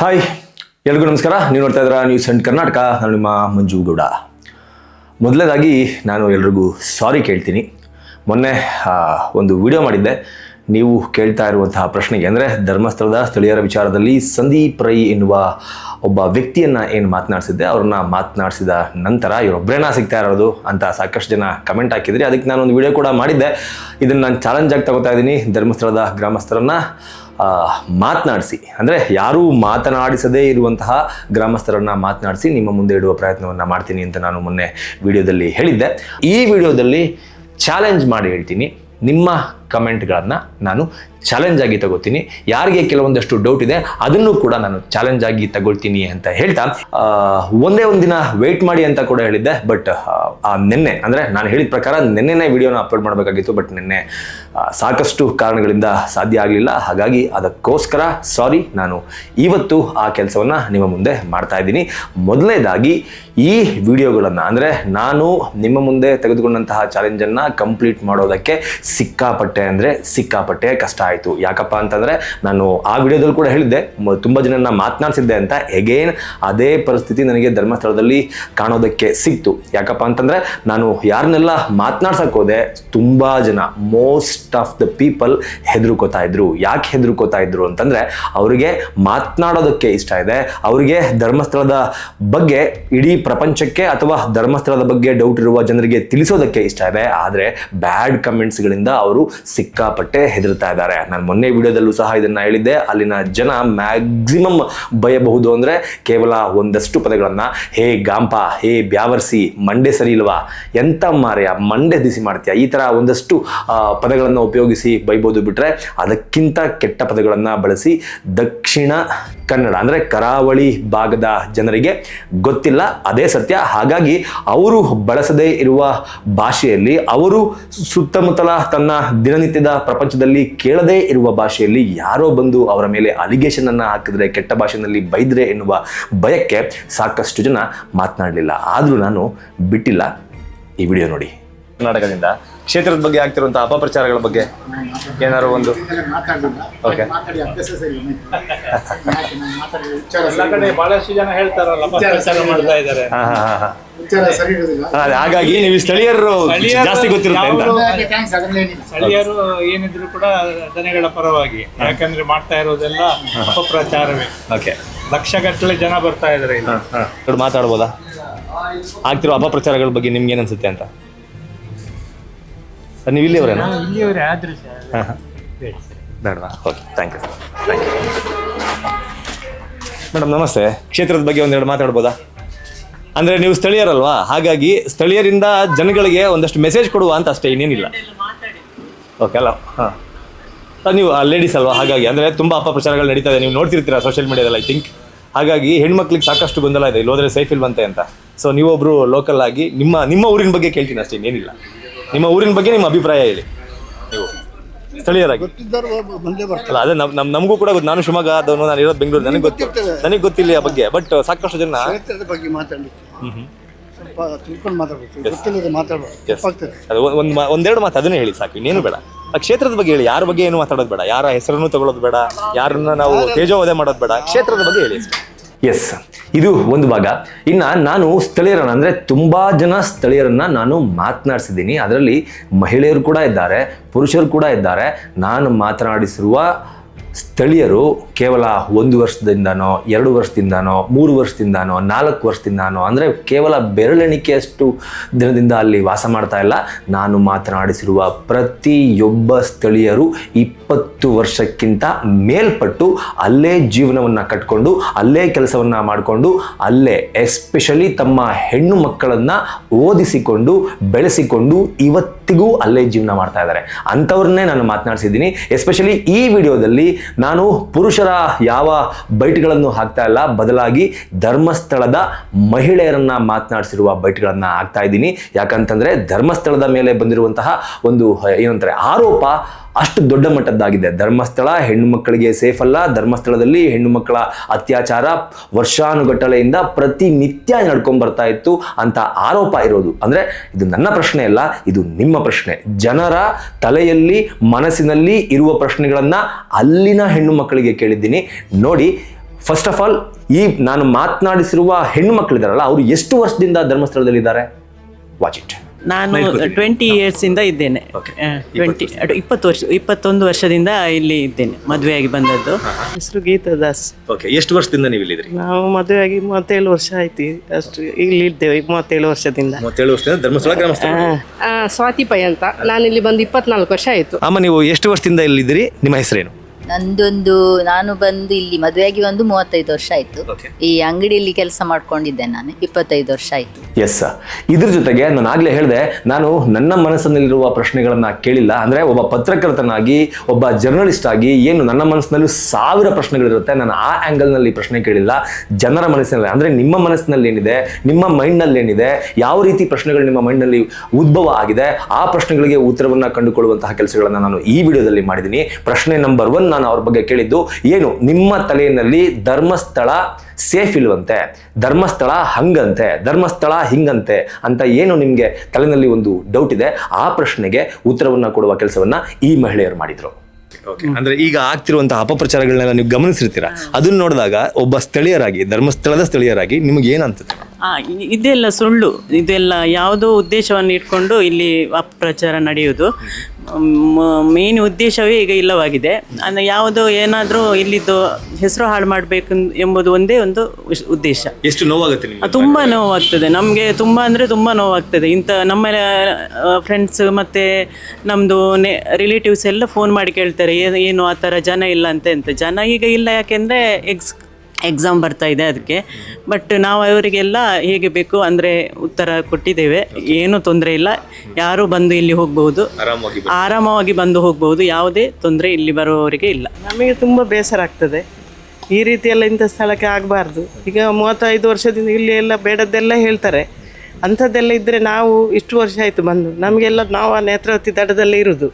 Hi ಎಲ್ರಿಗೂ ನಮಸ್ಕಾರ. ನೀವು ನೋಡ್ತಾ ಇದ್ದೀರಾ ನ್ಯೂಸ್ ಅಂಡ್ ಕರ್ನಾಟಕ ನಾನು ನಿಮ್ಮ ಮಂಜು ಗೌಡ. ಮೊದಲನೇದಾಗಿ ನಾನು ಎಲ್ರಿಗೂ ಸಾರಿ ಕೇಳ್ತೀನಿ. ಮೊನ್ನೆ ಒಂದು ವಿಡಿಯೋ ಮಾಡಿದ್ದೆ. ನೀವು ಕೇಳ್ತಾ ಇರುವಂತಹ ಪ್ರಶ್ನೆಗೆ ಅಂದರೆ ಧರ್ಮಸ್ಥಳದ ಸ್ಥಳೀಯರ ವಿಚಾರದಲ್ಲಿ ಸಂದೀಪ್ ರೈ ಎನ್ನುವ ಒಬ್ಬ ವ್ಯಕ್ತಿಯನ್ನು ಏನು ಮಾತನಾಡಿಸಿದ್ದೆ, ಅವ್ರನ್ನ ಮಾತನಾಡಿಸಿದ ನಂತರ ಇವರೊಬ್ಬರೇನ ಸಿಗ್ತಾ ಇರೋದು ಅಂತ ಸಾಕಷ್ಟು ಜನ ಕಮೆಂಟ್ ಹಾಕಿದ್ರಿ. ಅದಕ್ಕೆ ನಾನು ಒಂದು ವಿಡಿಯೋ ಕೂಡ ಮಾಡಿದ್ದೆ. ಇದನ್ನು ನಾನು ಚಾಲೆಂಜ್ ಆಗಿ ತಗೋತಾ ಇದ್ದೀನಿ. ಧರ್ಮಸ್ಥಳದ ಗ್ರಾಮಸ್ಥರನ್ನ ಮಾತನಾಡಿಸಿ. ಅಂದರೆ ಯಾರೂ ಮಾತನಾಡಿಸದೇ ಇರುವಂತಹ ಗ್ರಾಮಸ್ಥರನ್ನು ಮಾತನಾಡಿಸಿ ನಿಮ್ಮ ಮುಂದೆ ಇಡುವ ಪ್ರಯತ್ನವನ್ನು ಮಾಡ್ತೀನಿ ಅಂತ ನಾನು ಮೊನ್ನೆ ವಿಡಿಯೋದಲ್ಲಿ ಹೇಳಿದ್ದೆ. ಈ ವಿಡಿಯೋದಲ್ಲಿ ಚಾಲೆಂಜ್ ಮಾಡಿ ಹೇಳ್ತೀನಿ. ನಿಮ್ಮ ಕಮೆಂಟ್ಗಳನ್ನು ನಾನು ಚಾಲೆಂಜ್ ಆಗಿ ತಗೋತೀನಿ. ಯಾರಿಗೆ ಕೆಲವೊಂದಷ್ಟು ಡೌಟ್ ಇದೆ, ಅದನ್ನು ಕೂಡ ನಾನು ಚಾಲೆಂಜ್ ಆಗಿ ತಗೊಳ್ತೀನಿ ಅಂತ ಹೇಳ್ತಾ ಒಂದೇ ಒಂದೇ ಒಂದಿನ ವೆಯ್ಟ್ ಮಾಡಿ ಅಂತ ಕೂಡ ಹೇಳಿದ್ದೆ ಬಟ್ ನಿನ್ನೆ, ಅಂದರೆ ನಾನು ಹೇಳಿದ ಪ್ರಕಾರ ನಿನ್ನೆನೇ ವಿಡಿಯೋನ ಅಪ್ಲೋಡ್ ಮಾಡಬೇಕಾಗಿತ್ತು ಬಟ್ ನಿನ್ನೆ ಸಾಕಷ್ಟು ಕಾರಣಗಳಿಂದ ಸಾಧ್ಯ ಆಗಲಿಲ್ಲ. ಹಾಗಾಗಿ ಅದಕ್ಕೋಸ್ಕರ ಸಾರಿ ನಾನು ಇವತ್ತು ಆ ಕೆಲಸವನ್ನು ನಿಮ್ಮ ಮುಂದೆ ಮಾಡ್ತಾ ಇದ್ದೀನಿ. ಮೊದಲನೇದಾಗಿ ಈ ವಿಡಿಯೋಗಳನ್ನು ಅಂದರೆ ನಾನು ನಿಮ್ಮ ಮುಂದೆ ತೆಗೆದುಕೊಂಡಂತಹ ಚಾಲೆಂಜನ್ನು ಕಂಪ್ಲೀಟ್ ಮಾಡೋದಕ್ಕೆ ಸಿಕ್ಕಾಪಟ್ಟೆ ಅಂದರೆ ಸಿಕ್ಕಾಪಟ್ಟೆ ಕಷ್ಟ ಆಯಿತು. ಯಾಕಪ್ಪ ಅಂತಂದರೆ ನಾನು ಆ ವಿಡಿಯೋದಲ್ಲಿ ಕೂಡ ಹೇಳಿದ್ದೆ ತುಂಬ ಜನನ ಮಾತನಾಡಿಸಿದ್ದೆ ಅಂತ. ಎಗೇನ್ ಅದೇ ಪರಿಸ್ಥಿತಿ ನನಗೆ ಧರ್ಮಸ್ಥಳದಲ್ಲಿ ಕಾಣೋದಕ್ಕೆ ಸಿಕ್ತು. ಯಾಕಪ್ಪ ಅಂತಂದರೆ ನಾನು ಯಾರನ್ನೆಲ್ಲ ಮಾತನಾಡ್ಸಕ್ಕೆ ಹೋದೆ, ತುಂಬ ಜನ ಮೋಸ್ಟ್ ಆಫ್ ದ ಪೀಪಲ್ ಹೆದರ್ಕೋತಾ ಇದ್ರು. ಯಾಕೆ ಹೆದರ್ಕೋತಾ ಇದ್ರು ಅಂತಂದರೆ ಅವರಿಗೆ ಮಾತನಾಡೋದಕ್ಕೆ ಇಷ್ಟ ಇದೆ. ಅವರಿಗೆ ಧರ್ಮಸ್ಥಳದ ಬಗ್ಗೆ ಇಡೀ ಪ್ರಪಂಚಕ್ಕೆ ಅಥವಾ ಧರ್ಮಸ್ಥಳದ ಬಗ್ಗೆ ಡೌಟ್ ಇರುವ ಜನರಿಗೆ ತಿಳಿಸೋದಕ್ಕೆ ಇಷ್ಟ ಇದೆ. ಆದರೆ ಬ್ಯಾಡ್ ಕಮೆಂಟ್ಸ್ಗಳಿಂದ ಅವರು ಸಿಕ್ಕಾಪಟ್ಟೆ ಹೆದರ್ತಾ ಇದ್ದಾರೆ. ನಾನು ಮೊನ್ನೆ ವಿಡಿಯೋದಲ್ಲೂ ಸಹ ಇದನ್ನ ಹೇಳಿದ್ದೆ. ಅಲ್ಲಿನ ಜನ ಮ್ಯಾಕ್ಸಿಮಮ್ ಬಯಬಹುದು ಅಂದರೆ ಕೇವಲ ಒಂದಷ್ಟು ಪದಗಳನ್ನು, ಹೇ ಗಾಂಪ, ಹೇ ಬ್ಯಾವರ್ಸಿ, ಮಂಡೆ ಸರಿ ಇಲ್ವಾ? ಎಂತ ಮಾರ್ಯ, ಮಂಡೆ ದಿಸಿ ಮಾಡ್ತೀಯ? ಈ ಥರ ಒಂದಷ್ಟು ಪದಗಳನ್ನು ಉಪಯೋಗಿಸಿ ಬೈಬೋದು ಬಿಟ್ಟರೆ ಅದಕ್ಕಿಂತ ಕೆಟ್ಟ ಪದಗಳನ್ನು ಬಳಸಿ ದಕ್ಷಿಣ ಕನ್ನಡ, ಅಂದರೆ ಕರಾವಳಿ ಭಾಗದ ಜನರಿಗೆ ಗೊತ್ತಿಲ್ಲ. ಅದೇ ಸತ್ಯ. ಹಾಗಾಗಿ ಅವರು ಬಳಸದೇ ಇರುವ ಭಾಷೆಯಲ್ಲಿ ಅವರು ಸುತ್ತಮುತ್ತಲ ತನ್ನ ದಿನನಿತ್ಯದ ಪ್ರಪಂಚದಲ್ಲಿ ಕೇಳದೇ ಇರುವ ಭಾಷೆಯಲ್ಲಿ ಯಾರೋ ಬಂದು ಅವರ ಮೇಲೆ ಅಲಿಗೇಷನ್ ಅನ್ನು ಹಾಕಿದ್ರೆ, ಕೆಟ್ಟ ಭಾಷೆಯಲ್ಲಿ ಬೈದ್ರೆ ಎನ್ನುವ ಭಯಕ್ಕೆ ಸಾಕಷ್ಟು ಜನ ಮಾತನಾಡಲಿಲ್ಲ. ಆದರೂ ನಾನು ಬಿಟ್ಟಿಲ್ಲ ಈ ವಿಡಿಯೋ ನೋಡಿ. ಕರ್ನಾಟಕದಿಂದ. ಕ್ಷೇತ್ರದ ಬಗ್ಗೆ ಆಗ್ತಿರುವಂತಹ ಅಪಪ್ರಚಾರಗಳ ಬಗ್ಗೆ ಏನಾದ್ರು ಒಂದು? Okay. ಮಾತಾಡಿ ಅಭ್ಯಾಸ ಸರಿ ನಾನು ಮಾತಾಡಿ ಉಚ್ಚಾರ ಎಲ್ಲ ಸರಿ ಬಹಳಷ್ಟು ಜನ ಹೇಳ್ತಾರಲ್ಲ ಅಪಪ್ರಚಾರ ಮಾಡ್ತಾ ಇದ್ದಾರೆ. ಹಾ ಹಾ ಹಾ ಹಾ. ಉಚ್ಚಾರ ಅದೇ, ಹಾಗಾಗಿ ನೀವು ಸ್ಥಳೀಯರು ಸ್ಥಳೀಯರು ಜಾಸ್ತಿ ಗೊತ್ತಿರುತ್ತೆ ಅಂತ. ಸ್ಥಳೀಯರು ಏನಿದ್ರು ಕೂಡ ದನಗಳ ಪರವಾಗಿ ಯಾಕಂದ್ರೆ ಮಾಡ್ತಾ ಇರೋದೆಲ್ಲ ಅಪಪ್ರಚಾರವೇ. ಓಕೆ ಲಕ್ಷಗಟ್ಟಲೆ ಜನ ಬರ್ತಾ ಇದಾರೆ ಇಲ್ಲಿ. ಮಾತಾಡ್ಬೋದಾ? ಆಗ್ತಿರೋ ಅಪಪ್ರಚಾರಗಳ ಬಗ್ಗೆ ನಿಮ್ಗೆ ಏನನ್ಸುತ್ತೆ ಅನ್ಸುತ್ತೆ ಅಂತ? ಸರ್ ನೀವು ಇಲ್ಲಿಯವರೇನಾ ಇಲ್ಲಿಯವರೇ ಸರ್ ಹಾಂ ಹಾಂ. ಬೇಡವಾ okay thank you thank you madam ನಮಸ್ತೆ. ಕ್ಷೇತ್ರದ ಬಗ್ಗೆ ಒಂದೆರಡು ಮಾತಾಡ್ಬೋದಾ? ಅಂದರೆ ನೀವು ಸ್ಥಳೀಯರಲ್ವಾ? ಹಾಗಾಗಿ ಸ್ಥಳೀಯರಿಂದ ಜನಗಳಿಗೆ ಒಂದಷ್ಟು ಮೆಸೇಜ್ ಕೊಡುವ ಅಂತ ಅಷ್ಟೇ ಇನ್ನೇನಿಲ್ಲ. ಓಕೆ ಅಲ್ಲ ಹಾಂ. ನೀವು ಲೇಡೀಸ್ ಅಲ್ವಾ? ಹಾಗಾಗಿ ಅಂದರೆ ತುಂಬ ಅಪಪ್ರಚಾರಗಳು ನಡೀತಾ ಇದೆ. ನೀವು ನೋಡ್ತಿರ್ತೀರಾ ಸೋಷಿಯಲ್ ಮೀಡಿಯಾದಲ್ಲಿ ಐ ಥಿಂಕ್ ಹಾಗಾಗಿ ಹೆಣ್ಮಕ್ಳಿಗೆ ಸಾಕಷ್ಟು ಗೊಂದಲ ಇದೆ. ಇಲ್ಲಿ ಹೋದ್ರೆ ಸೇಫ್ ಇಲ್ವಂತೆ ಅಂತ. ಸೊ ನೀವೊಬ್ರು ಲೋಕಲ್ ಆಗಿ ನಿಮ್ಮ ನಿಮ್ಮ ಊರಿನ ಬಗ್ಗೆ ಕೇಳ್ತೀನಿ ಅಷ್ಟೇ ಇನ್ನೇನಿಲ್ಲ. ನಿಮ್ಮ ಊರಿನ ಬಗ್ಗೆ ನಿಮ್ಮ ಅಭಿಪ್ರಾಯ ಹೇಳಿ. ನೀವು. ಸ್ಥಳೀಯರಾಗಿ. ಬರ್ತಾರೆ. ಅಲ್ಲ ಅದೇ ನಮ್ ನಮ್ ನಮಗೂ ಕೂಡ ಗೊತ್ತು. ನಾನು ಶಿವಮೊಗ್ಗ ಅದನ್ನು ನಾನು ಇರೋದು ಬೆಂಗಳೂರು. ನನಗೆ ಗೊತ್ತು. ನನಗೆ ಗೊತ್ತಿಲ್ಲ ಆ ಬಗ್ಗೆ. ಬಟ್ ಸಾಕಷ್ಟು ಜನ ಕ್ಷೇತ್ರದ ಬಗ್ಗೆ ಮಾತಾಡ್ಲಿಕ್ಕೆ. ಸ್ವಲ್ಪ ತಿಳ್ಕೊಂಡು ಮಾತಾಡ್ಬೇಕು. ಗೊತ್ತಿಲ್ಲದೆ ಮಾತಾಡ್ಬಾರ್ದು Yes. ತಪ್ಪಾಗ್ತದೆ. ಅದು ಒಂದ್- ಒಂದ್ ಮಾ- ಒಂದೆರಡು ಮಾತು ಅದನ್ನೇ ಹೇಳಿ ಸಾಕು. ಇನ್ನೇನು ಬೇಡ. ಆ ಕ್ಷೇತ್ರದ ಬಗ್ಗೆ ಹೇಳಿ. ಯಾರ ಬಗ್ಗೆ ಏನು ಮಾತಾಡೋದು ಬೇಡ. ಯಾರ ಹೆಸರನ್ನು ತಗೊಳ್ಳೋದು ಬೇಡ. ಯಾರನ್ನ ನಾವು ತೇಜೋವಧೆ ಮಾಡೋದು ಬೇಡ. ಕ್ಷೇತ್ರದ ಬಗ್ಗೆ ಹೇಳಿ. ಎಸ್ ಇದು ಒಂದು ಭಾಗ. ಇನ್ನ ನಾನು ಸ್ಥಳೀಯರನ್ನ, ಅಂದ್ರೆ ತುಂಬಾ ಜನ ಸ್ಥಳೀಯರನ್ನು ನಾನು ಮಾತನಾಡಿಸಿದ್ದೀನಿ. ಅದರಲ್ಲಿ ಮಹಿಳೆಯರು ಕೂಡ ಇದ್ದಾರೆ, ಪುರುಷರು ಕೂಡ ಇದ್ದಾರೆ. ನಾನು ಮಾತನಾಡಿಸಿರುವ ಸ್ಥಳೀಯರು ಕೇವಲ ಒಂದು ವರ್ಷದಿಂದನೋ, ಎರಡು ವರ್ಷದಿಂದನೋ, ಮೂರು ವರ್ಷದಿಂದನೋ, ನಾಲ್ಕು ವರ್ಷದಿಂದನೋ, ಅಂದರೆ ಕೇವಲ ಬೆರಳೆಣಿಕೆಯಷ್ಟು ದಿನದಿಂದ ಅಲ್ಲಿ ವಾಸ ಮಾಡ್ತಾ ಇಲ್ಲ. ನಾನು ಮಾತನಾಡಿಸಿರುವ ಪ್ರತಿಯೊಬ್ಬ ಸ್ಥಳೀಯರು ಇಪ್ಪತ್ತು ವರ್ಷಕ್ಕಿಂತ ಮೇಲ್ಪಟ್ಟು ಅಲ್ಲೇ ಜೀವನವನ್ನು ಕಟ್ಕೊಂಡು, ಅಲ್ಲೇ ಕೆಲಸವನ್ನು ಮಾಡಿಕೊಂಡು, ಅಲ್ಲೇ ಎಸ್ಪೆಷಲಿ ತಮ್ಮ ಹೆಣ್ಣು ಮಕ್ಕಳನ್ನು ಓದಿಸಿಕೊಂಡು, ಬೆಳೆಸಿಕೊಂಡು ಇವತ್ತಿಗೂ ಅಲ್ಲೇ ಜೀವನ ಮಾಡ್ತಾ ಇದ್ದಾರೆ. ಅಂಥವ್ರನ್ನೇ ನಾನು ಮಾತನಾಡಿಸಿದ್ದೀನಿ. ಎಸ್ಪೆಷಲಿ ಈ ವಿಡಿಯೋದಲ್ಲಿ ನಾನು ಪುರುಷರ ಯಾವ ಬೈಟ್ಗಳನ್ನು ಹಾಕ್ತಾ ಇಲ್ಲ, ಬದಲಾಗಿ ಧರ್ಮಸ್ಥಳದ ಮಹಿಳೆಯರನ್ನ ಮಾತನಾಡಿಸಿರುವ ಬೈಟ್ಗಳನ್ನ ಹಾಕ್ತಾ ಇದ್ದೀನಿ. ಯಾಕಂತಂದ್ರೆ ಧರ್ಮಸ್ಥಳದ ಮೇಲೆ ಬಂದಿರುವಂತಹ ಒಂದು, ಏನಂತಾರೆ, ಆರೋಪ ಅಷ್ಟು ದೊಡ್ಡ ಮಟ್ಟದ್ದಾಗಿದೆ. ಧರ್ಮಸ್ಥಳ ಹೆಣ್ಣು ಮಕ್ಕಳಿಗೆ ಸೇಫ್ ಅಲ್ಲ. ಧರ್ಮಸ್ಥಳದಲ್ಲಿ ಹೆಣ್ಣು ಮಕ್ಕಳ ಅತ್ಯಾಚಾರ ವರ್ಷಾನುಗಟ್ಟಲೆಯಿಂದ ಪ್ರತಿನಿತ್ಯ ನಡ್ಕೊಂಡ್ ಬರ್ತಾ ಇತ್ತು ಅಂತ ಆರೋಪ ಇರೋದು. ಅಂದ್ರೆ ಇದು ನನ್ನ ಪ್ರಶ್ನೆ ಅಲ್ಲ, ಇದು ನಿಮ್ಮ ಪ್ರಶ್ನೆ. ಜನರ ತಲೆಯಲ್ಲಿ, ಮನಸ್ಸಿನಲ್ಲಿ ಇರುವ ಪ್ರಶ್ನೆಗಳನ್ನ ಅಲ್ಲಿನ ಹೆಣ್ಣು ಮಕ್ಕಳಿಗೆ ಕೇಳಿದ್ದೀನಿ. ನೋಡಿ ಫಸ್ಟ್ ಆಫ್ ಆಲ್ ಈ ನಾನು ಮಾತನಾಡಿಸಿರುವ ಹೆಣ್ಣು ಮಕ್ಕಳಿದಾರಲ್ಲ ಅವರು ಎಷ್ಟು ವರ್ಷದಿಂದ ಧರ್ಮಸ್ಥಳದಲ್ಲಿ ಇದ್ದಾರೆ ವಾಚ್ ಇಟ್ ನಾನು ಟ್ವೆಂಟಿ ಇಯರ್ಸ್ ಇಂದ ಇದ್ದೇನೆ. ಟ್ವೆಂಟಿ ಇಪ್ಪತ್ತು ವರ್ಷ. ಇಪ್ಪತ್ತೊಂದು ವರ್ಷದಿಂದ ಇಲ್ಲಿ ಇದ್ದೇನೆ ಮದುವೆಯಾಗಿ ಬಂದದ್ದು. ಹೆಸರು ಗೀತಾ ದಾಸ್ ಓಕೆ ಎಷ್ಟು ವರ್ಷದಿಂದ ನೀವು ಇಲ್ಲಿದ್ರಿ ನಾವು ಮದುವೆಯಾಗಿ ಮೂವತ್ತೇಳು ವರ್ಷ ಆಯ್ತು. ಅಷ್ಟು ಇಲ್ಲಿ ಇದ್ದೇವೆ ಮೂವತ್ತೇಳು ವರ್ಷದಿಂದ. ಮೂವತ್ತೇಳು ವರ್ಷದಿಂದ ಧರ್ಮಸ್ಥಳ ಗ್ರಾಮಸ್ಥಳ ಆ, ಸ್ವಾತಿ ಪೈ ಅಂತ. ಇಲ್ಲಿ ಬಂದು ಇಪ್ಪತ್ನಾಲ್ಕು ವರ್ಷ ಆಯ್ತು. ಅಮ್ಮ ನೀವು ಎಷ್ಟು ವರ್ಷದಿಂದ ಇಲ್ಲಿದ್ದೀರಿ? ನಿಮ್ಮ ಹೆಸರೇನು? ನಂದೊಂದು ನಾನು ಬಂದು ಇಲ್ಲಿ ಮದುವೆಯಾಗಿ ಒಂದು ಮೂವತ್ತೈದು ವರ್ಷ ಆಯ್ತು. ಈ ಅಂಗಡಿಯಲ್ಲಿ ಕೆಲಸ ಮಾಡ್ಕೊಂಡಿದ್ದೆ ನಾನು ಇಪ್ಪತ್ತೈದು ವರ್ಷ ಆಯ್ತು. ಎಸ್ ಇದ್ರ ಜೊತೆಗೆ ನಾನು ಆಗ್ಲೇ ಹೇಳಿದೆ ನಾನು ನನ್ನ ಮನಸ್ಸಿನಲ್ಲಿರುವ ಪ್ರಶ್ನೆಗಳನ್ನ ಕೇಳಿಲ್ಲ ಅಂದ್ರೆ ಒಬ್ಬ ಪತ್ರಕರ್ತನಾಗಿ ಒಬ್ಬ ಜರ್ನಲಿಸ್ಟ್ ಆಗಿ ಏನು ನನ್ನ ಮನಸ್ಸಿನಲ್ಲಿ ಸಾವಿರ ಪ್ರಶ್ನೆಗಳಿರುತ್ತೆ ನಾನು ಆ ಆಂಗಲ್ನಲ್ಲಿ ಪ್ರಶ್ನೆ ಕೇಳಿಲ್ಲ. ಜನರ ಮನಸ್ಸಿನಲ್ಲಿ ಅಂದ್ರೆ ನಿಮ್ಮ ಮನಸ್ಸಿನಲ್ಲಿ ಏನಿದೆ ನಿಮ್ಮ ಮೈಂಡ್ನಲ್ಲಿ ಏನಿದೆ ಯಾವ ರೀತಿ ಪ್ರಶ್ನೆಗಳು ನಿಮ್ಮ ಮೈಂಡ್ನಲ್ಲಿ ಉದ್ಭವ ಆಗಿದೆ ಆ ಪ್ರಶ್ನೆಗಳಿಗೆ ಉತ್ತರವನ್ನ ಕಂಡುಕೊಳ್ಳುವಂತಹ ಕೆಲಸಗಳನ್ನ ನಾನು ಈ ವಿಡಿಯೋದಲ್ಲಿ ಮಾಡಿದ್ದೀನಿ. ಪ್ರಶ್ನೆ ನಂಬರ್ ಒನ್ ನಾನು ಅವ್ರ ಬಗ್ಗೆ ಕೇಳಿದ್ದು ಏನು? ನಿಮ್ಮ ತಲೆಯಲ್ಲಿ ಧರ್ಮಸ್ಥಳ ಸೇಫ್ ಇಲ್ವಂತೆ? ಧರ್ಮಸ್ಥಳ ಹಂಗಂತೆ? ಧರ್ಮಸ್ಥಳ ಹಿಂಗಂತೆ? ಅಂತ ಏನು ನಿಮಗೆ ತಲೆಯಲ್ಲಿ ಒಂದು ಡೌಟ್ ಇದೆ? ಆ ಪ್ರಶ್ನೆಗೆ ಉತ್ತರವನ್ನು ಕೊಡುವ ಕೆಲಸವನ್ನ ಈ ಮಹಿಳೆಯರು ಮಾಡಿದ್ರು. ಅಂದ್ರೆ ಈಗ ಆಗ್ತಿರುವಂತಹ ಅಪಪ್ರಚಾರಗಳನ್ನೆಲ್ಲ ನೀವು ಗಮನಿಸಿರ್ತೀರಾ? ಅದನ್ನ ನೋಡಿದಾಗ ಒಬ್ಬ ಸ್ಥಳೀಯರಾಗಿ ಧರ್ಮಸ್ಥಳದ ಸ್ಥಳೀಯರಾಗಿ ನಿಮಗೆ ಏನಂತದೆ ಆ, ಇ- ಇದೆಲ್ಲ ಸುಳ್ಳು. ಇದೆಲ್ಲ ಯಾವುದೋ ಉದ್ದೇಶವನ್ನು ಇಟ್ಕೊಂಡು ಇಲ್ಲಿ ಅಪಪ್ರಚಾರ ನಡೆಯುವುದು. ಮೇನ್ ಉದ್ದೇಶವೇ ಈಗ ಇಲ್ಲವಾಗಿದೆ. ಅಂದರೆ ಯಾವುದೋ ಏನಾದರೂ ಇಲ್ಲಿದ್ದು ಹೆಸರು ಹಾಳು ಮಾಡಬೇಕು ಎಂಬುದು ಒಂದೇ ಒಂದು ಉಶ್- ಉದ್ದೇಶ. ಎಷ್ಟು ನೋವಾಗುತ್ತೆ ತುಂಬ ತುಂಬಾ ನೋವಾಗ್ತದೆ. ನಮಗೆ ತುಂಬ ಅಂದರೆ ತುಂಬ ನೋವಾಗ್ತದೆ. ಇಂಥ ನಮ್ಮ ಫ್ರೆಂಡ್ಸ್ ಮತ್ತು ನಮ್ಮದು ನೆ ರಿಲೇಟಿವ್ಸ್ ಎಲ್ಲ ಫೋನ್ ಮಾಡಿ ಕೇಳ್ತಾರೆ. ಏನು ಏನು ಆ ಥರ ಜನ ಇಲ್ಲ ಅಂತ. ಅಂತ ಜನ ಈಗ ಇಲ್ಲ ಯಾಕೆಂದರೆ ಎಕ್ಸ್ ಎಕ್ಸಾಮ್ ಬರ್ತಾ ಇದೆ ಅದಕ್ಕೆ. ಬಟ್ ನಾವು ಅವರಿಗೆಲ್ಲ ಹೇಗೆ ಬೇಕು ಅಂದರೆ ಉತ್ತರ ಕೊಟ್ಟಿದ್ದೇವೆ. ಏನೂ ತೊಂದರೆ ಇಲ್ಲ. ಯಾರು ಬಂದು ಇಲ್ಲಿ ಹೋಗ್ಬೋದು ಆರಾಮಾಗಿ ಆರಾಮವಾಗಿ ಬಂದು ಹೋಗ್ಬೋದು ಯಾವುದೇ ತೊಂದರೆ ಇಲ್ಲಿ ಬರುವವರಿಗೆ ಇಲ್ಲ. ನಮಗೆ ತುಂಬ ಬೇಸರ ಆಗ್ತದೆ. ಈ ರೀತಿಯೆಲ್ಲ ಇಂಥ ಸ್ಥಳಕ್ಕೆ ಆಗಬಾರ್ದು. ಈಗ ಮೂವತ್ತೈದು ವರ್ಷದಿಂದ ಇಲ್ಲಿ ಎಲ್ಲ ಬೇಡದ್ದೆಲ್ಲ ಹೇಳ್ತಾರೆ. ಅಂಥದ್ದೆಲ್ಲ ಇದ್ದರೆ ನಾವು ಇಷ್ಟು ವರ್ಷ ಆಯಿತು ಬಂದು. ನಮಗೆಲ್ಲ ನಾವು ಆ ನೇತ್ರಾವತಿ ದಡದಲ್ಲೇ ಇರೋದು.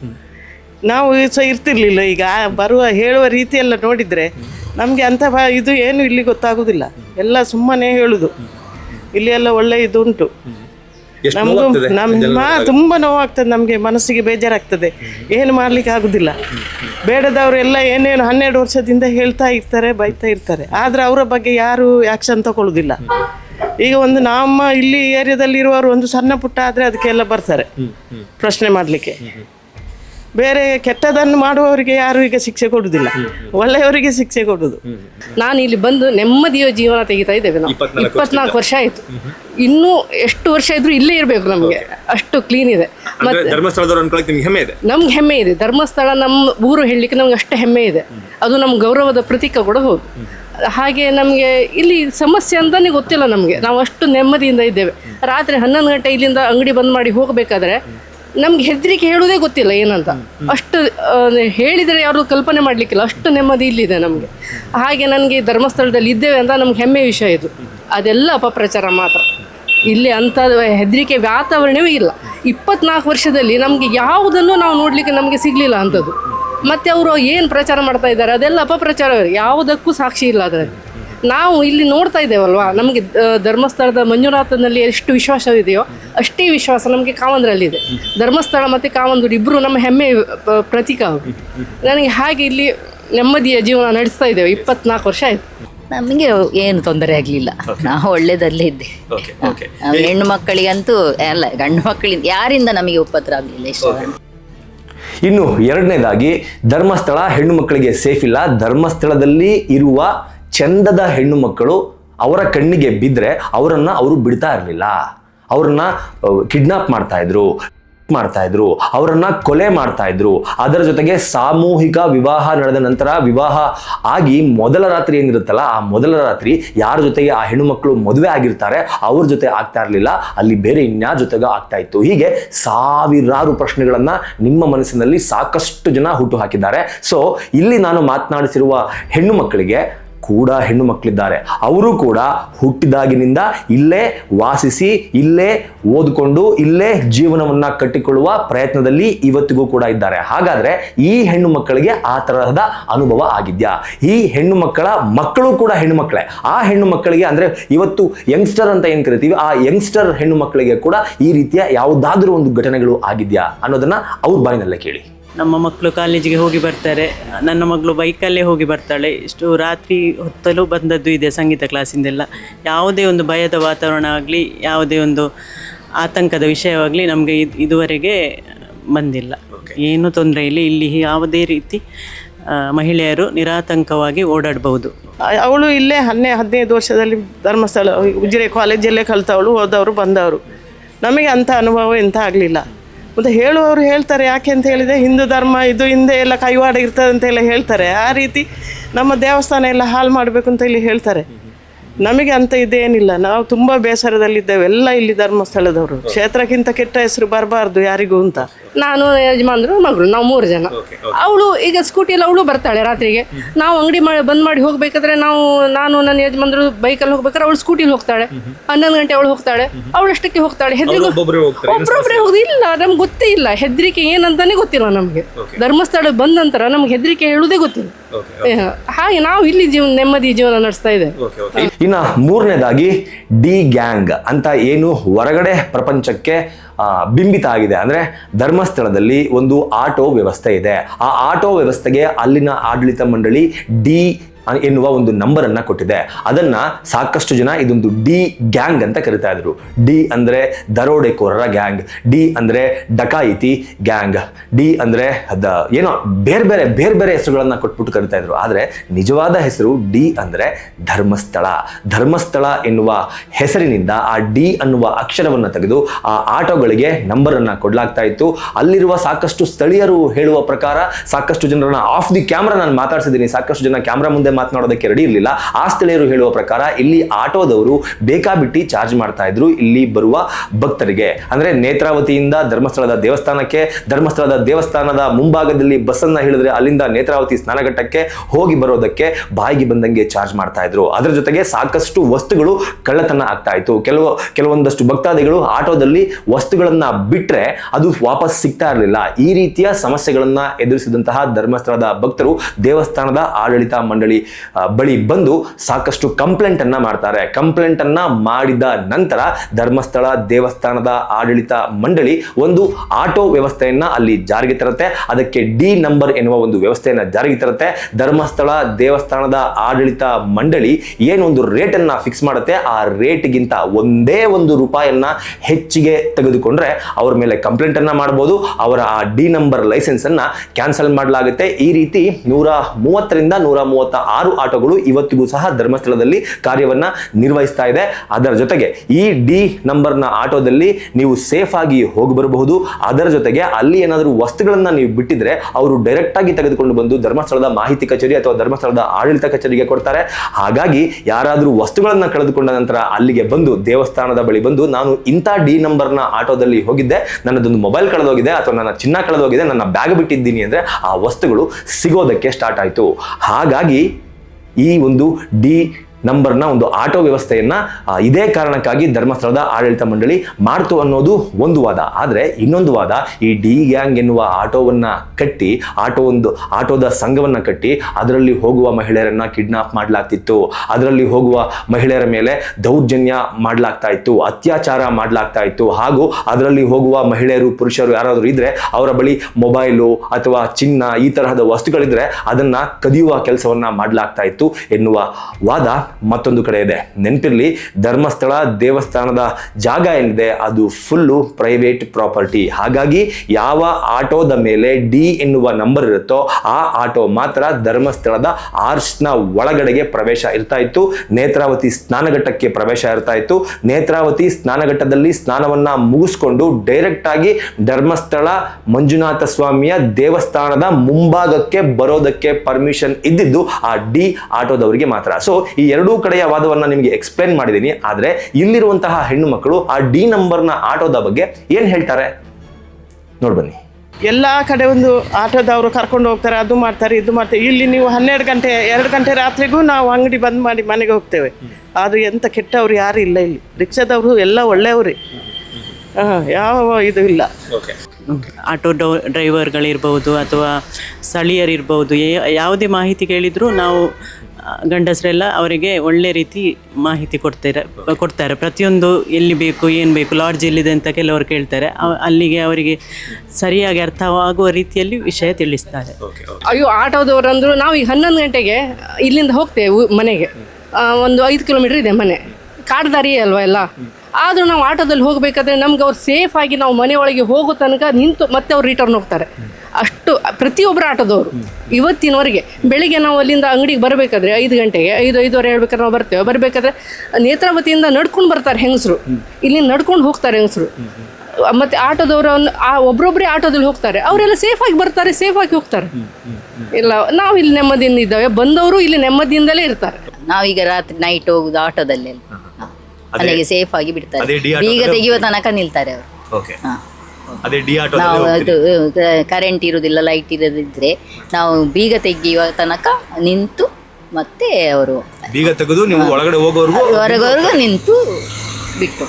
ನಾವು ಸಹ ಇರ್ತಿರ್ಲಿಲ್ಲ. ಈಗ ಆ ಬರುವ ಹೇಳುವ ರೀತಿಯೆಲ್ಲ ಎಲ್ಲ ನೋಡಿದರೆ ನಮಗೆ ಅಂಥ ಭಾ- ಇದು ಏನು ಇಲ್ಲಿ ಗೊತ್ತಾಗೋದಿಲ್ಲ. ಎಲ್ಲ ಸುಮ್ಮನೆ ಹೇಳುದು. ಇಲ್ಲಿ ಎಲ್ಲ ಒಳ್ಳೆ ಇದು ಉಂಟು. ನಮಗೂ ನಮ್ಮ ತುಂಬ ನೋವಾಗ್ತದೆ. ನಮಗೆ ಮನಸ್ಸಿಗೆ ಬೇಜಾರಾಗ್ತದೆ. ಏನು ಮಾಡಲಿಕ್ಕೆ ಆಗುದಿಲ್ಲ. ಬೇಡದವರೆಲ್ಲ ಏನೇನು ಹನ್ನೆರಡು ವರ್ಷದಿಂದ ಹೇಳ್ತಾ ಇರ್ತಾರೆ ಬೈತಾ ಇರ್ತಾರೆ. ಆದ್ರೆ ಅವರ ಬಗ್ಗೆ ಯಾರು ಆಕ್ಷನ್ ತಗೊಳ್ಳೋದಿಲ್ಲ ಈಗ ಒಂದು ನಮ್ಮ ಇಲ್ಲಿ ಏರಿಯಾದಲ್ಲಿ ಇರುವವರು ಒಂದು ಸಣ್ಣ ಪುಟ್ಟ ಆದ್ರೆ ಅದಕ್ಕೆಲ್ಲ ಬರ್ತಾರೆ. ಪ್ರಶ್ನೆ ಮಾಡಲಿಕ್ಕೆ. ಬೇರೆ ಕೆಟ್ಟದನ್ನು ಮಾಡುವವರಿಗೆ ಯಾರು ಈಗ ಶಿಕ್ಷೆ ಕೊಡುವುದಿಲ್ಲ. ಒಳ್ಳೆಯವರಿಗೆ ಶಿಕ್ಷೆ ಕೊಡುವುದು. ನಾನು ಇಲ್ಲಿ ಬಂದು ನೆಮ್ಮದಿಯ ಜೀವನ ತೆಗಿತಾ ಇದ್ದೇವೆ ನಾವು. ಇಪ್ಪತ್ನಾಲ್ಕು ವರ್ಷ ಆಯಿತು. ಇನ್ನೂ ಎಷ್ಟು ವರ್ಷ ಇದ್ರೂ ಇಲ್ಲೇ ಇರಬೇಕು ನಮಗೆ. ಅಷ್ಟು ಕ್ಲೀನ್ ಇದೆ. ಮತ್ತೆ ಹೆಮ್ಮೆ ಇದೆ? ನಮ್ಗೆ ಹೆಮ್ಮೆ ಇದೆ. ಧರ್ಮಸ್ಥಳ ನಮ್ಮ ಊರು ಹೇಳಲಿಕ್ಕೆ ನಮ್ಗೆ ಅಷ್ಟು ಹೆಮ್ಮೆ ಇದೆ. ಅದು ನಮ್ಮ ಗೌರವದ ಪ್ರತೀಕ ಕೂಡ ಹೌದು. ಹಾಗೆ ನಮಗೆ ಇಲ್ಲಿ ಸಮಸ್ಯೆ ಅಂತಾನೆ ಗೊತ್ತಿಲ್ಲ ನಮಗೆ. ನಾವು ಅಷ್ಟು ನೆಮ್ಮದಿಯಿಂದ ಇದ್ದೇವೆ. ರಾತ್ರಿ ಹನ್ನೊಂದು ಗಂಟೆ ಇಲ್ಲಿಂದ ಅಂಗಡಿ ಬಂದ್ ಮಾಡಿ ಹೋಗಬೇಕಾದ್ರೆ ನಮ್ಗೆ ಹೆದರಿಕೆ ಹೇಳೋದೇ ಗೊತ್ತಿಲ್ಲ ಏನಂತ. ಅಷ್ಟು ಹೇಳಿದರೆ ಯಾರು ಕಲ್ಪನೆ ಮಾಡಲಿಕ್ಕಿಲ್ಲ. ಅಷ್ಟು ನೆಮ್ಮದಿ ಇಲ್ಲಿದೆ ನಮಗೆ. ಹಾಗೆ ನನಗೆ ಧರ್ಮಸ್ಥಳದಲ್ಲಿ ಇದ್ದೇವೆ ಅಂತ ನಮ್ಗೆ ಹೆಮ್ಮೆ ವಿಷಯ ಇದು. ಅದೆಲ್ಲ ಅಪಪ್ರಚಾರ ಮಾತ್ರ. ಇಲ್ಲಿ ಅಂಥ ಹೆದರಿಕೆ ವಾತಾವರಣವೇ ಇಲ್ಲ. ಇಪ್ಪತ್ನಾಲ್ಕು ವರ್ಷದಲ್ಲಿ ನಮಗೆ ಯಾವುದನ್ನು ನಾವು ನೋಡಲಿಕ್ಕೆ ನಮಗೆ ಸಿಗಲಿಲ್ಲ ಅಂಥದ್ದು. ಮತ್ತು ಅವರು ಏನು ಪ್ರಚಾರ ಮಾಡ್ತಾ ಇದ್ದಾರೆ ಅದೆಲ್ಲ ಅಪಪ್ರಚಾರ ಯಾವುದಕ್ಕೂ ಸಾಕ್ಷಿ ಇಲ್ಲ ಅದರಲ್ಲಿ. ನಾವು ಇಲ್ಲಿ ನೋಡ್ತಾ ಇದ್ದೇವಲ್ವಾ? ನಮಗೆ ಧರ್ಮಸ್ಥಳದ ಮಂಜುನಾಥನಲ್ಲಿ ಎಷ್ಟು ವಿಶ್ವಾಸವಿದೆಯೋ ಅಷ್ಟೇ ವಿಶ್ವಾಸ ನಮಗೆ ಕಾವಂದ್ರಲ್ಲಿದೆ ಧರ್ಮಸ್ಥಳ ಮತ್ತು ಕಾವಂದೂರು ಇಬ್ಬರು ನಮ್ಮ ಹೆಮ್ಮೆ ಪ್ರತೀಕ ನನಗೆ ಹಾಗೆ ಇಲ್ಲಿ ನೆಮ್ಮದಿಯ ಜೀವನ ನಡೆಸ್ತಾ ಇದ್ದೇವೆ. ಇಪ್ಪತ್ನಾಲ್ಕು ವರ್ಷ ಆಯಿತು. ನಮಗೆ ಏನು ತೊಂದರೆ ಆಗಲಿಲ್ಲ. ನಾವು ಒಳ್ಳೇದಲ್ಲೇ ಇದ್ದೆ. ಹೆಣ್ಣು ಮಕ್ಕಳಿಗಂತೂ ಅಲ್ಲ ಗಂಡು ಮಕ್ಕಳಿಂದ ಯಾರಿಂದ ನಮಗೆ ಉಪದ್ರ ಆಗಲಿಲ್ಲ ಇಷ್ಟ ಇನ್ನು ಎರಡನೇದಾಗಿ ಧರ್ಮಸ್ಥಳ ಹೆಣ್ಣು ಮಕ್ಕಳಿಗೆ ಸೇಫ್ ಇಲ್ಲ. ಧರ್ಮಸ್ಥಳದಲ್ಲಿ ಇರುವ ಚಂದದ ಹೆಣ್ಣು ಮಕ್ಕಳು ಅವರ ಕಣ್ಣಿಗೆ ಬಿದ್ದರೆ ಅವರನ್ನು ಅವರು ಬಿಡ್ತಾ ಇರಲಿಲ್ಲ. ಅವ್ರನ್ನ ಕಿಡ್ನಾಪ್ ಮಾಡ್ತಾ ಇದ್ರು ಮಾಡ್ತಾ ಇದ್ರು, ಅವರನ್ನ ಕೊಲೆ ಮಾಡ್ತಾ ಇದ್ರು. ಅದರ ಜೊತೆಗೆ ಸಾಮೂಹಿಕ ವಿವಾಹ ನಡೆದ ನಂತರ ವಿವಾಹ ಆಗಿ ಮೊದಲ ರಾತ್ರಿ ಏನಿರುತ್ತಲ್ಲ, ಆ ಮೊದಲ ರಾತ್ರಿ ಯಾರ ಜೊತೆಗೆ ಆ ಹೆಣ್ಣು ಮಕ್ಕಳು ಮದುವೆ ಆಗಿರ್ತಾರೆ, ಅವ್ರ ಜೊತೆ ಆಗ್ತಾ ಇರಲಿಲ್ಲ. ಅಲ್ಲಿ ಬೇರೆ ಇನ್ಯಾರ ಜೊತೆಗೆ ಆಗ್ತಾ ಇತ್ತು. ಹೀಗೆ ಸಾವಿರಾರು ಪ್ರಶ್ನೆಗಳನ್ನ ನಿಮ್ಮ ಮನಸ್ಸಿನಲ್ಲಿ ಸಾಕಷ್ಟು ಜನ ಹುಟ್ಟು ಹಾಕಿದ್ದಾರೆ. ಸೊ ಇಲ್ಲಿ ನಾನು ಮಾತನಾಡಿಸಿರುವ ಹೆಣ್ಣು ಮಕ್ಕಳಿಗೆ ಕೂಡ ಹೆಣ್ಣು ಮಕ್ಕಳಿದ್ದಾರೆ ಅವರು ಕೂಡ ಹುಟ್ಟಿದಾಗಿನಿಂದ ಇಲ್ಲೇ ವಾಸಿಸಿ, ಇಲ್ಲೇ ಓದಿಕೊಂಡು, ಇಲ್ಲೇ ಜೀವನವನ್ನ ಕಟ್ಟಿಕೊಳ್ಳುವ ಪ್ರಯತ್ನದಲ್ಲಿ ಇವತ್ತಿಗೂ ಕೂಡ ಇದ್ದಾರೆ. ಹಾಗಾದ್ರೆ ಈ ಹೆಣ್ಣು ಮಕ್ಕಳಿಗೆ ಆ ತರಹದ ಅನುಭವ ಆಗಿದ್ಯಾ? ಈ ಹೆಣ್ಣು ಮಕ್ಕಳ ಮಕ್ಕಳು ಕೂಡ ಹೆಣ್ಣು ಮಕ್ಕಳೇ. ಆ ಹೆಣ್ಣು ಮಕ್ಕಳಿಗೆ ಅಂದ್ರೆ ಇವತ್ತು ಯಂಗ್ಸ್ಟರ್ ಅಂತ ಏನ್ ಕರಿತೀವಿ? ಆ ಯಂಗ್ಸ್ಟರ್ ಹೆಣ್ಣು ಮಕ್ಕಳಿಗೆ ಕೂಡ ಈ ರೀತಿಯ ಯಾವುದಾದ್ರೂ ಒಂದು ಘಟನೆಗಳು ಆಗಿದ್ಯಾ ಅನ್ನೋದನ್ನ ಅವ್ರ ಬಾಯಿನಲ್ಲೇ ಕೇಳಿ. ನಮ್ಮ ಮಕ್ಕಳು ಕಾಲೇಜಿಗೆ ಹೋಗಿ ಬರ್ತಾರೆ. ನನ್ನ ಮಗಳು ಬೈಕಲ್ಲೇ ಹೋಗಿ ಬರ್ತಾಳೆ. ಇಷ್ಟು ರಾತ್ರಿ ಹೊತ್ತಲು ಬಂದದ್ದು ಇದೆ ಸಂಗೀತ ಕ್ಲಾಸಿಂದೆಲ್ಲ. ಯಾವುದೇ ಒಂದು ಭಯದ ವಾತಾವರಣ ಆಗಲಿ ಯಾವುದೇ ಒಂದು ಆತಂಕದ ವಿಷಯವಾಗಲಿ ನಮಗೆ ಇದುವರೆಗೆ ಬಂದಿಲ್ಲ. ಏನೂ ತೊಂದರೆ ಇಲ್ಲ. ಇಲ್ಲಿ ಯಾವುದೇ ರೀತಿ ಆ, ಮಹಿಳೆಯರು ನಿರಾತಂಕವಾಗಿ ಓಡಾಡಬಹುದು. ಅವಳು ಇಲ್ಲೇ ಹನ್ನೆ ಹದಿನೈದು ವರ್ಷದಲ್ಲಿ ಧರ್ಮಸ್ಥಳ ಉಜಿರೆ ಕಾಲೇಜಲ್ಲೇ ಕಲಿತವಳು ಹೋದವರು ಬಂದವರು. ನಮಗೆ ಅಂಥ ಅನುಭವ ಎಂಥ ಆಗಲಿಲ್ಲ. ಮತ್ತು ಹೇಳುವವರು ಹೇಳ್ತಾರೆ, ಯಾಕೆ ಅಂತ ಹೇಳಿದರೆ ಹಿಂದೂ ಧರ್ಮ ಇದು ಹಿಂದೆ ಎಲ್ಲ ಕೈವಾಡ ಇರ್ತದೆ ಅಂತ ಎಲ್ಲ ಹೇಳ್ತಾರೆ. ಆ ರೀತಿ ನಮ್ಮ ದೇವಸ್ಥಾನ ಎಲ್ಲ ಹಾಳು ಮಾಡಬೇಕು ಅಂತ ಇಲ್ಲಿ ಹೇಳ್ತಾರೆ. ನಮಗೆ ಅಂತ ಇದೇನಿಲ್ಲ. ನಾವು ತುಂಬ ಬೇಸರದಲ್ಲಿದ್ದೇವೆ. ಎಲ್ಲ ಇಲ್ಲಿ ಧರ್ಮಸ್ಥಳದವರು. ಕ್ಷೇತ್ರಕ್ಕಿಂತ ಕೆಟ್ಟ ಹೆಸರು ಬರಬಾರ್ದು ಯಾರಿಗೂ ಅಂತ. ನಾನು ಯಜಮಾನ್ರು ಮಗಳು ನಾವು ಮೂರು ಜನ. ಅವಳು ಈಗ ಸ್ಕೂಟಿಯಲ್ಲಿ ಅವಳು ಬರ್ತಾಳೆ ರಾತ್ರಿಗೆ. ನಾವು ಅಂಗಡಿ ಮಾಡಿ ಬಂದ್ ಮಾಡಿ ಹೋಗ್ಬೇಕಾದ್ರೆ ನಾವು ನಾನು ನನ್ನ ಯಜಮಾನ್ರು ಬೈಕಲ್ಲಿ ಹೋಗ್ಬೇಕಾದ್ರೆ ಅವಳು ಸ್ಕೂಟಿಲಿ ಹೋಗ್ತಾಳೆ. ಹನ್ನೊಂದು ಗಂಟೆ ಅವಳು ಹೋಗ್ತಾಳೆ. ಅವಳಷ್ಟಕ್ಕೆ ಹೋಗ್ತಾಳೆ. ಹೆದ್ರಿಕೆ ಒಬ್ಬರೊಬ್ಬರೇ ಹೋಗುದು ಇಲ್ಲ ನಮ್ಗೆ ಗೊತ್ತೇ ಇಲ್ಲ. ಹೆದರಿಕೆ ಏನಂತಾನೆ ಗೊತ್ತಿಲ್ಲ ನಮಗೆ. ಧರ್ಮಸ್ಥಳ ಬಂದ ನಂತರ ನಮ್ಗೆ ಹೆದರಿಕೆ ಹೇಳುವುದೇ ಗೊತ್ತಿಲ್ಲ. ಹಾಗೆ ನಾವು ಇಲ್ಲಿ ಜೀವನ ನೆಮ್ಮದಿ ಜೀವನ ನಡೆಸ್ತಾ ಇದೆ. ಇನ್ನ ಮೂರನೇದಾಗಿ ಡಿ ಗ್ಯಾಂಗ್ ಅಂತ ಏನು ಹೊರಗಡೆ ಪ್ರಪಂಚಕ್ಕೆ ಆ, ಬಿಂಬಿತ ಆಗಿದೆ. ಅಂದ್ರೆ ಧರ್ಮಸ್ಥಳದಲ್ಲಿ ಒಂದು ಆಟೋ ವ್ಯವಸ್ಥೆ ಇದೆ. ಆ ಆಟೋ ವ್ಯವಸ್ಥೆಗೆ ಅಲ್ಲಿನ ಆಡಳಿತ ಮಂಡಳಿ ಡಿ ಎನ್ನುವ ಒಂದು ನಂಬರ್ ಅನ್ನ ಕೊಟ್ಟಿದೆ. ಅದನ್ನ ಸಾಕಷ್ಟು ಜನ ಇದೊಂದು ಡಿ ಗ್ಯಾಂಗ್ ಅಂತ ಕರಿತಾ ಇದ್ರು. ಡಿ ಅಂದ್ರೆ ದರೋಡೆಕೋರರ ಗ್ಯಾಂಗ್, ಡಿ ಅಂದ್ರೆ ಡಕಾಯಿತಿ ಗ್ಯಾಂಗ್, ಡಿ ಅಂದ್ರೆ ಅದ ಏನೋ ಬೇರೆ ಬೇರೆ ಬೇರೆ ಬೇರೆ ಹೆಸರುಗಳನ್ನ ಕೊಟ್ಬಿಟ್ಟು ಕರಿತಾ ಇದ್ರು. ಆದ್ರೆ ನಿಜವಾದ ಹೆಸರು ಡಿ ಅಂದ್ರೆ ಧರ್ಮಸ್ಥಳ. ಧರ್ಮಸ್ಥಳ ಎನ್ನುವ ಹೆಸರಿನಿಂದ ಆ ಡಿ ಅನ್ನುವ ಅಕ್ಷರವನ್ನು ತೆಗೆದು ಆ ಆಟೋಗಳಿಗೆ ನಂಬರ್ ಅನ್ನ ಕೊಡ್ಲಾಗ್ತಾ ಇತ್ತು. ಅಲ್ಲಿರುವ ಸಾಕಷ್ಟು ಸ್ಥಳೀಯರು ಹೇಳುವ ಪ್ರಕಾರ ಸಾಕಷ್ಟು ಜನರನ್ನ ಆಫ್ ದಿ ಕ್ಯಾಮ್ರಾ ನಾನು ಮಾತಾಡ್ಸಿದ್ದೀನಿ. ಸಾಕಷ್ಟು ಜನ ಕ್ಯಾಮ್ರಾ ಮುಂದೆ ಮಾತನಾಡೋದಕ್ಕೆ ರೆಡಿ ಇರಲಿಲ್ಲ. ಆ ಸ್ಥಳೀಯರು ಹೇಳುವ ಪ್ರಕಾರ ಇಲ್ಲಿ ಆಟೋದವರು ಬೇಕಾಬಿಟ್ಟಿ ಚಾರ್ಜ್ ಮಾಡ್ತಾ ಇದ್ರು. ಇಲ್ಲಿ ಬರುವ ಭಕ್ತರಿಗೆ. ಅಂದ್ರೆ ನೇತ್ರಾವತಿಯಿಂದ ಧರ್ಮಸ್ಥಳದ ದೇವಸ್ಥಾನಕ್ಕೆ, ಧರ್ಮಸ್ಥಳದ ದೇವಸ್ಥಾನದ ಮುಂಭಾಗದಲ್ಲಿ ಬಸ್ಸನ್ನ ಹಿಡಿದ್ರೆ ಅಲ್ಲಿಂದ ನೇತ್ರಾವತಿ ಸ್ನಾನಘಟ್ಟಕ್ಕೆ ಹೋಗಿ ಬರೋದಕ್ಕೆ ಬಾಯಿಗೆ ಬಂದಂಗೆ ಚಾರ್ಜ್ ಮಾಡ್ತಾ ಇದ್ರು. ಅದರ ಜೊತೆಗೆ ಸಾಕಷ್ಟು ವಸ್ತುಗಳು ಕಳ್ಳತನ ಆಗ್ತಾ ಇತ್ತು. ಕೆಲವು, ಕೆಲವೊಂದಷ್ಟು ಭಕ್ತಾದಿಗಳು ಆಟೋದಲ್ಲಿ ವಸ್ತುಗಳನ್ನ ಬಿಟ್ರೆ ಅದು ವಾಪಸ್ ಸಿಗ್ತಾ ಇರಲಿಲ್ಲ. ಈ ರೀತಿಯ ಸಮಸ್ಯೆಗಳನ್ನ ಎದುರಿಸಿದಂತಹ ಧರ್ಮಸ್ಥಳದ ಭಕ್ತರು ದೇವಸ್ಥಾನದ ಆಡಳಿತ ಮಂಡಳಿ ಬಳಿ ಬಂದು ಸಾಕಷ್ಟು ಕಂಪ್ಲೇಂಟ್ ಅನ್ನ ಮಾಡ್ತಾರೆ. ಕಂಪ್ಲೇಂಟ್ ಅನ್ನ ಮಾಡಿದ ನಂತರ ಧರ್ಮಸ್ಥಳ, ದೇವಸ್ಥಾನದ ಆಡಳಿತ ಮಂಡಳಿ ಒಂದು ಆಟೋ ವ್ಯವಸ್ಥೆಯನ್ನ ಅಲ್ಲಿ ಜಾರಿಗೆ ತರುತ್ತೆ. ಅದಕ್ಕೆ ಡಿ ನಂಬರ್ ಎನ್ನುವ ಒಂದು ವ್ಯವಸ್ಥೆಯನ್ನ ಜಾರಿಗೆ ತರುತ್ತೆ. ಧರ್ಮಸ್ಥಳ, ದೇವಸ್ಥಾನದ ಆಡಳಿತ ಮಂಡಳಿ ಏನೊಂದು ರೇಟ್ ಅನ್ನ ಫಿಕ್ಸ್ ಮಾಡುತ್ತೆ. ಆ ರೇಟ್ಗಿಂತ ಒಂದೇ ಒಂದು ರೂಪಾಯಿಯನ್ನ ಹೆಚ್ಚಿಗೆ ತೆಗೆದುಕೊಂಡ್ರೆ ಅವ್ರ ಮೇಲೆ ಕಂಪ್ಲೇಂಟ್ ಅನ್ನ ಮಾಡಬಹುದು ಅವರ ಆ ಡಿ ನಂಬರ್ ಲೈಸೆನ್ಸ್ ಅನ್ನ ಕ್ಯಾನ್ಸಲ್ ಮಾಡಲಾಗುತ್ತೆ. ಈ ರೀತಿ ನೂರ ಮೂವತ್ತರಿಂದ ನೂರ ಮೂವತ್ತ ಆರು ಆಟೋಗಳು ಇವತ್ತಿಗೂ ಸಹ ಧರ್ಮಸ್ಥಳದಲ್ಲಿ ಕಾರ್ಯವನ್ನ ನಿರ್ವಹಿಸ್ತಾ ಇದೆ. ಅದರ ಜೊತೆಗೆ ಈ ಡಿ ನಂಬರ್ನ ಆಟೋದಲ್ಲಿ ನೀವು ಸೇಫ್ ಆಗಿ ಹೋಗಿ ಬರಬಹುದು. ಅದರ ಜೊತೆಗೆ ಅಲ್ಲಿ ಏನಾದರೂ ವಸ್ತುಗಳನ್ನ ನೀವು ಬಿಟ್ಟಿದ್ರೆ ಅವರು ಡೈರೆಕ್ಟ್ ಆಗಿ ತೆಗೆದುಕೊಂಡು ಬಂದು ಧರ್ಮಸ್ಥಳದ ಮಾಹಿತಿ ಕಚೇರಿ ಅಥವಾ ಧರ್ಮಸ್ಥಳದ ಆಡಳಿತ ಕಚೇರಿಗೆ ಕೊಡ್ತಾರೆ. ಹಾಗಾಗಿ ಯಾರಾದರೂ ವಸ್ತುಗಳನ್ನ ಕಳೆದುಕೊಂಡ ನಂತರ ಅಲ್ಲಿಗೆ ಬಂದು ದೇವಸ್ಥಾನದ ಬಳಿ ಬಂದು ನಾನು ಇಂಥ ಡಿ ನಂಬರ್ನ ಆಟೋದಲ್ಲಿ ಹೋಗಿದ್ದೆ. ನನ್ನದೊಂದು ಮೊಬೈಲ್ ಕಳೆದೋಗಿದೆ ಅಥವಾ ನನ್ನ ಚಿನ್ನ ಕಳೆದೋಗಿದೆ. ನನ್ನ ಬ್ಯಾಗ್ ಬಿಟ್ಟಿದ್ದೀನಿ ಅಂದ್ರೆ ಆ ವಸ್ತುಗಳು ಸಿಗೋದಕ್ಕೆ ಸ್ಟಾರ್ಟ್ ಆಯಿತು. ಹಾಗಾಗಿ ಈ ಒಂದು ಡಿ ನಂಬರ್ನ ಒಂದು ಆಟೋ ವ್ಯವಸ್ಥೆಯನ್ನ ಇದೇ ಕಾರಣಕ್ಕಾಗಿ ಧರ್ಮಸ್ಥಳದ ಆಡಳಿತ ಮಂಡಳಿ ಮಾಡ್ತು ಅನ್ನೋದು ಒಂದು ವಾದ. ಆದರೆ ಇನ್ನೊಂದು ವಾದ, ಈ ಡಿ ಗ್ಯಾಂಗ್ ಎನ್ನುವ ಆಟೋವನ್ನ ಕಟ್ಟಿ, ಆಟೋ ಒಂದು, ಆಟೋದ ಸಂಘವನ್ನ ಕಟ್ಟಿ, ಅದರಲ್ಲಿ ಹೋಗುವ ಮಹಿಳೆಯರನ್ನ ಕಿಡ್ನಾಪ್ ಮಾಡಲಾಗ್ತಿತ್ತು. ಅದರಲ್ಲಿ ಹೋಗುವ ಮಹಿಳೆಯರ ಮೇಲೆ ದೌರ್ಜನ್ಯ ಮಾಡಲಾಗ್ತಾ ಇತ್ತು, ಅತ್ಯಾಚಾರ ಮಾಡಲಾಗ್ತಾ ಇತ್ತು. ಹಾಗೂ ಅದರಲ್ಲಿ ಹೋಗುವ ಮಹಿಳೆಯರು, ಪುರುಷರು ಯಾರಾದರೂ ಇದ್ರೆ ಅವರ ಬಳಿ ಮೊಬೈಲು ಅಥವಾ ಚಿನ್ನ, ಈ ತರಹದ ವಸ್ತುಗಳಿದ್ರೆ ಅದನ್ನ ಕದಿಯುವ ಕೆಲಸವನ್ನ ಮಾಡಲಾಗ್ತಾ ಇತ್ತು ಎನ್ನುವ ವಾದ ಮತ್ತೊಂದು ಕಡೆ ಇದೆ. ನೆನಪಿರಲಿ, ಧರ್ಮಸ್ಥಳ ದೇವಸ್ಥಾನದ ಜಾಗ ಏನಿದೆ, ಅದು ಫುಲ್ಲು ಪ್ರೈವೇಟ್ ಪ್ರಾಪರ್ಟಿ ಹಾಗಾಗಿ ಯಾವ ಆಟೋದ ಮೇಲೆ ಡಿ ಎನ್ನುವ ನಂಬರ್ ಇರುತ್ತೋ, ಆ ಆಟೋ ಮಾತ್ರ ಧರ್ಮಸ್ಥಳದ ಆರ್ಚ್ನ ಒಳಗಡೆಗೆ ಪ್ರವೇಶ ಇರ್ತಾ ಇತ್ತು. ನೇತ್ರಾವತಿ ಸ್ನಾನಘಟ್ಟಕ್ಕೆ ಪ್ರವೇಶ ಇರ್ತಾ ಇತ್ತು. ನೇತ್ರಾವತಿ ಸ್ನಾನಘಟ್ಟದಲ್ಲಿ ಸ್ನಾನವನ್ನ ಮುಗಿಸ್ಕೊಂಡು ಡೈರೆಕ್ಟ್ ಆಗಿ ಧರ್ಮಸ್ಥಳ ಮಂಜುನಾಥ ಸ್ವಾಮಿಯ ದೇವಸ್ಥಾನದ ಮುಂಭಾಗಕ್ಕೆ ಬರೋದಕ್ಕೆ ಪರ್ಮಿಷನ್ ಇದ್ದಿದ್ದು, ಆ ಡಿ ಆಟೋದವರಿಗೆ ಮಾತ್ರ. ಸೊ ಈ ಎರಡೂ ಕಡೆಯ ವಾದವನ್ನ ನಿಮಗೆ ಎಕ್ಸ್ಪ್ಲೇನ್ ಮಾಡಿದ್ದೀನಿ ಆದರೆ ಇಲ್ಲಿರುವಂತಹ ಹೆಣ್ಣು ಮಕ್ಕಳು ಆ ಡಿ ನಂಬರ್ನ ಆಟೋದ ಬಗ್ಗೆ ಏನ್ ಹೇಳ್ತಾರೆ? ನೋಡ್ಬನ್ನಿ ಎಲ್ಲ ಕಡೆ ಒಂದು ಆಟೋದವರು ಕರ್ಕೊಂಡು ಹೋಗ್ತಾರೆ ಅದು ಮಾಡ್ತಾರೆ ಇದು ಮಾಡ್ತಾರೆ. ಇಲ್ಲಿ ನೀವು ಹನ್ನೆರಡು ಗಂಟೆ ಎರಡು ಗಂಟೆ ರಾತ್ರಿಗೂ ನಾವು ಅಂಗಡಿ ಬಂದ್ ಮಾಡಿ ಮನೆಗೆ ಹೋಗ್ತೇವೆ. ಆದ್ರೆ ಎಂತ ಕೆಟ್ಟವ್ರು ಯಾರು ಇಲ್ಲ ಇಲ್ಲಿ. ರಿಕ್ಷಾದವರು ಎಲ್ಲ ಒಳ್ಳೆಯವ್ರಿ. ಹಾಂ ಯಾವ ಇದು ಇಲ್ಲ. ಆಟೋ ಡೋ ಡ್ರೈವರ್ಗಳಿರ್ಬೋದು ಅಥವಾ ಸ್ಥಳೀಯರಿರ್ಬೋದು ಯಾವುದೇ ಮಾಹಿತಿ ಕೇಳಿದರೂ ನಾವು ಗಂಡಸರೆಲ್ಲ ಅವರಿಗೆ ಒಳ್ಳೆ ರೀತಿ ಮಾಹಿತಿ ಕೊಡ್ತಾರೆ ಕೊಡ್ತಾರೆ. ಪ್ರತಿಯೊಂದು ಎಲ್ಲಿ ಬೇಕು ಏನು ಬೇಕು ಲಾಡ್ಜ್ ಎಲ್ಲಿದೆ ಅಂತ ಕೆಲವರು ಕೇಳ್ತಾರೆ. ಅಲ್ಲಿಗೆ ಅವರಿಗೆ ಸರಿಯಾಗಿ ಅರ್ಥವಾಗುವ ರೀತಿಯಲ್ಲಿ ವಿಷಯ ತಿಳಿಸ್ತಾರೆ. ಅಯ್ಯೋ ಆಟೋದವರು ಅಂದರು ನಾವು ಈಗ ಹನ್ನೊಂದು ಗಂಟೆಗೆ ಇಲ್ಲಿಂದ ಹೋಗ್ತೇವೆ ಮನೆಗೆ. ಒಂದು ಐದು ಕಿಲೋಮೀಟರ್ ಇದೆ ಮನೆ. ಕಾಡು ದಾರಿ ಅಲ್ವಾ ಎಲ್ಲ? ಆದರೂ ನಾವು ಆಟೋದಲ್ಲಿ ಹೋಗಬೇಕಾದ್ರೆ ನಮ್ಗೆ ಅವ್ರು ಸೇಫ್ ಆಗಿ ನಾವು ಮನೆಯೊಳಗೆ ಹೋಗೋ ತನಕ ನಿಂತು ಮತ್ತೆ ಅವ್ರು ರಿಟರ್ನ್ ಹೋಗ್ತಾರೆ. ಅಷ್ಟು ಪ್ರತಿಯೊಬ್ಬರು ಆಟೋದವರು. ಇವತ್ತಿನವರೆಗೆ ಬೆಳಿಗ್ಗೆ ನಾವು ಅಲ್ಲಿಂದ ಅಂಗಡಿಗೆ ಬರಬೇಕಾದ್ರೆ ಐದು ಗಂಟೆಗೆ, ಐದು, ಐದುವರೆ ಹೇಳ್ಬೇಕಾದ್ರೆ ನಾವು ಬರ್ತೇವೆ. ಬರಬೇಕಾದ್ರೆ ನೇತ್ರಾವತಿಯಿಂದ ನಡ್ಕೊಂಡು ಬರ್ತಾರೆ ಹೆಂಗಸರು. ಇಲ್ಲಿ ನಡ್ಕೊಂಡು ಹೋಗ್ತಾರೆ ಹೆಂಗಸರು. ಮತ್ತೆ ಆಟೋದವರು ಆ ಒಬ್ರೊಬ್ಬರೇ ಆಟೋದಲ್ಲಿ ಹೋಗ್ತಾರೆ. ಅವರೆಲ್ಲ ಸೇಫ್ ಆಗಿ ಬರ್ತಾರೆ ಸೇಫ್ ಆಗಿ ಹೋಗ್ತಾರೆ. ಇಲ್ಲ, ನಾವು ಇಲ್ಲಿ ನೆಮ್ಮದಿಯಿಂದ ಇದ್ದಾವೆ. ಬಂದವರು ಇಲ್ಲಿ ನೆಮ್ಮದಿಯಿಂದಲೇ ಇರ್ತಾರೆ. ನಾವೀಗ ರಾತ್ರಿ ನೈಟ್ ಹೋಗುದು ಆಟೋದಲ್ಲೆಲ್ಲ. ಮನೆಗೆ ಸೇಫ್ ಆಗಿ ಬಿಡ್ತಾರೆ. ಬೀಗ ತೆಗೆಯುವ ತನಕ ನಿಲ್ತಾರೆ ಅವರು. ಓಕೆ. ಅದೇ ಡಿ ಆಟೋ ನಾವು ಅದು ಕರೆಂಟ್ ಇರುವುದಿಲ್ಲ ಲೈಟ್ ಇರದಿದ್ರೆ ನಾವು ಬೀಗ ತೆಗೆಯುವ ತನಕ ನಿಂತು ಮತ್ತೆ ಅವರು ಬೀಗ ತೆಗೆದು ನೀವು ಒಳಗಡೆ ಹೊರಗವರೆಗೂ ನಿಂತು ಬಿಟ್ಟು.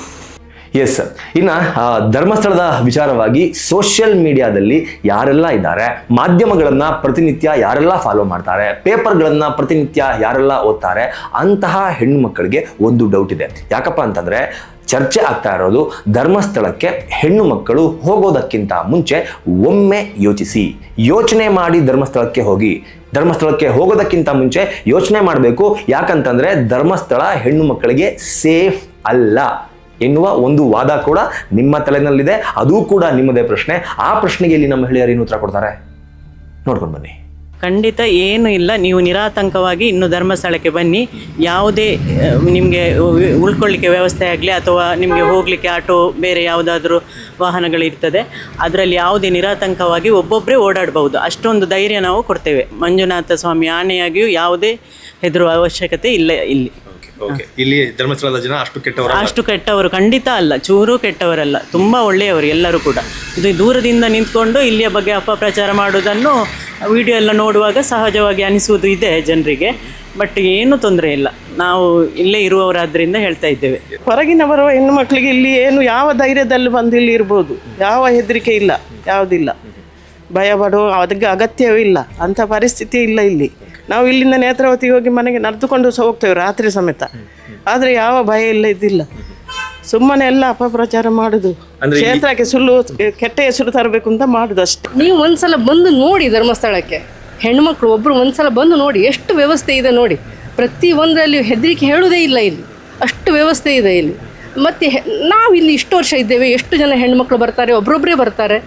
ಎಸ್ ಇನ್ನು ಆ, ಧರ್ಮಸ್ಥಳದ ವಿಚಾರವಾಗಿ ಸೋಷಿಯಲ್ ಮೀಡಿಯಾದಲ್ಲಿ ಯಾರೆಲ್ಲ ಇದ್ದಾರೆ ಮಾಧ್ಯಮಗಳನ್ನ ಪ್ರತಿನಿತ್ಯ ಯಾರೆಲ್ಲ ಫಾಲೋ ಮಾಡ್ತಾರೆ ಪೇಪರ್ಗಳನ್ನ ಪ್ರತಿನಿತ್ಯ ಯಾರೆಲ್ಲ ಓದ್ತಾರೆ ಅಂತಹ ಹೆಣ್ಣು ಮಕ್ಕಳಿಗೆ ಒಂದು ಡೌಟ್ ಇದೆ. ಯಾಕಪ್ಪ ಅಂತಂದ್ರೆ ಚರ್ಚೆ ಆಗ್ತಾ ಇರೋದು ಧರ್ಮಸ್ಥಳಕ್ಕೆ ಹೆಣ್ಣು ಮಕ್ಕಳು ಹೋಗೋದಕ್ಕಿಂತ ಮುಂಚೆ ಒಮ್ಮೆ ಯೋಚಿಸಿ. ಯೋಚನೆ ಮಾಡಿ ಧರ್ಮಸ್ಥಳಕ್ಕೆ ಹೋಗಿ. ಧರ್ಮಸ್ಥಳಕ್ಕೆ ಹೋಗೋದಕ್ಕಿಂತ ಮುಂಚೆ ಯೋಚನೆ ಮಾಡಬೇಕು. ಯಾಕಂತಂದ್ರೆ ಧರ್ಮಸ್ಥಳ ಹೆಣ್ಣು ಮಕ್ಕಳಿಗೆ ಸೇಫ್ ಅಲ್ಲ. ಎನ್ನುವ ಒಂದು ವಾದ ಕೂಡ ನಿಮ್ಮ ತಲೆನಲ್ಲಿದೆ. ಅದು ಕೂಡ ನಿಮ್ಮದೇ ಪ್ರಶ್ನೆ. ಆ ಪ್ರಶ್ನೆಗೆ ಇಲ್ಲಿ ನಮ್ಮ ಮಹಿಳೆಯರು ಏನು ಉತ್ತರ ಕೊಡ್ತಾರೆ? ನೋಡ್ಕೊಂಡು ಬನ್ನಿ. ಖಂಡಿತ ಏನು ಇಲ್ಲ. ನೀವು ನಿರಾತಂಕವಾಗಿ ಇನ್ನು ಧರ್ಮಸ್ಥಳಕ್ಕೆ ಬನ್ನಿ. ಯಾವುದೇ ನಿಮಗೆ ಉಳ್ಕೊಳ್ಳಿಕ್ಕೆ ವ್ಯವಸ್ಥೆ ಆಗಲಿ ಅಥವಾ ನಿಮಗೆ ಹೋಗಲಿಕ್ಕೆ ಆಟೋ, ಬೇರೆ ಯಾವುದಾದ್ರೂ ವಾಹನಗಳಿರ್ತದೆ ಅದರಲ್ಲಿ ಯಾವುದೇ ನಿರಾತಂಕವಾಗಿ ಒಬ್ಬೊಬ್ಬರೇ ಓಡಾಡಬಹುದು. ಅಷ್ಟೊಂದು ಧೈರ್ಯ ನಾವು ಕೊಡ್ತೇವೆ. ಮಂಜುನಾಥ ಸ್ವಾಮಿ ಆನೆಯಾಗಿಯೂ ಯಾವುದೇ ಹೆದರುವ ಅವಶ್ಯಕತೆ ಇಲ್ಲ ಇಲ್ಲಿ. ಇಲ್ಲಿ ಧರ್ಮಸ್ಥಳದ ಜನ ಅಷ್ಟು ಕೆಟ್ಟವರು ಅಷ್ಟು ಕೆಟ್ಟವರು ಖಂಡಿತ ಅಲ್ಲ. ಚೂರು ಕೆಟ್ಟವರಲ್ಲ. ತುಂಬ ಒಳ್ಳೆಯವರು ಎಲ್ಲರೂ ಕೂಡ. ಇದು ದೂರದಿಂದ ನಿಂತ್ಕೊಂಡು ಇಲ್ಲಿಯ ಬಗ್ಗೆ ಅಪಪ್ರಚಾರ ಮಾಡುವುದನ್ನು ವಿಡಿಯೋ ಎಲ್ಲ ನೋಡುವಾಗ ಸಹಜವಾಗಿ ಅನಿಸುವುದು ಇದೆ ಜನರಿಗೆ. ಬಟ್ ಏನು ತೊಂದರೆ ಇಲ್ಲ. ನಾವು ಇಲ್ಲೇ ಇರುವವರಾದ್ರಿಂದ ಹೇಳ್ತಾ ಇದ್ದೇವೆ. ಹೊರಗಿನ ಬರುವ ಹೆಣ್ಣು ಮಕ್ಕಳಿಗೆ ಇಲ್ಲಿ ಏನು ಯಾವ ಧೈರ್ಯದಲ್ಲಿ ಬಂದು ಇಲ್ಲಿ ಇರ್ಬೋದು? ಯಾವ ಹೆದರಿಕೆ ಇಲ್ಲ. ಯಾವುದಿಲ್ಲ. ಭಯ ಪಡುವ ಅದಕ್ಕೆ ಅಗತ್ಯವೂ ಇಲ್ಲ. ಅಂಥ ಪರಿಸ್ಥಿತಿ ಇಲ್ಲ ಇಲ್ಲಿ. ನಾವು ಇಲ್ಲಿಂದ ನೇತ್ರಾವತಿಗೆ ಹೋಗಿ ಮನೆಗೆ ನಡೆದುಕೊಂಡು ಸಹ ಹೋಗ್ತೇವೆ ರಾತ್ರಿ ಸಮೇತ. ಆದರೆ ಯಾವ ಭಯ ಇಲ್ಲ ಇದ್ದಿಲ್ಲ ಸುಮ್ಮನೆ ಎಲ್ಲ ಅಪಪ್ರಚಾರ ಮಾಡುದು. ಕ್ಷೇತ್ರಕ್ಕೆ ಸುಳ್ಳು ಕೆಟ್ಟ ಹೆಸರು ತರಬೇಕು ಅಂತ ಮಾಡುದು ಅಷ್ಟೇ. ನೀವು ಒಂದ್ಸಲ ಬಂದು ನೋಡಿ ಧರ್ಮಸ್ಥಳಕ್ಕೆ. ಹೆಣ್ಮಕ್ಳು ಒಬ್ರು ಒಂದ್ಸಲ ಬಂದು ನೋಡಿ ಎಷ್ಟು ವ್ಯವಸ್ಥೆ ಇದೆ ನೋಡಿ. ಪ್ರತಿ ಒಂದರಲ್ಲಿ ಹೆದರಿಕೆ ಹೇಳುವುದೇ ಇಲ್ಲ ಇಲ್ಲಿ. ಅಷ್ಟು ವ್ಯವಸ್ಥೆ ಇದೆ ಇಲ್ಲಿ. ಮತ್ತೆ ನಾವು ಇಲ್ಲಿ ಇಷ್ಟು ವರ್ಷ ಇದ್ದೇವೆ ಎಷ್ಟು ಜನ ಹೆಣ್ಮಕ್ಳು ಬರ್ತಾರೆ ಒಬ್ರೊಬ್ಬರೇ ಬರ್ತಾರೆ.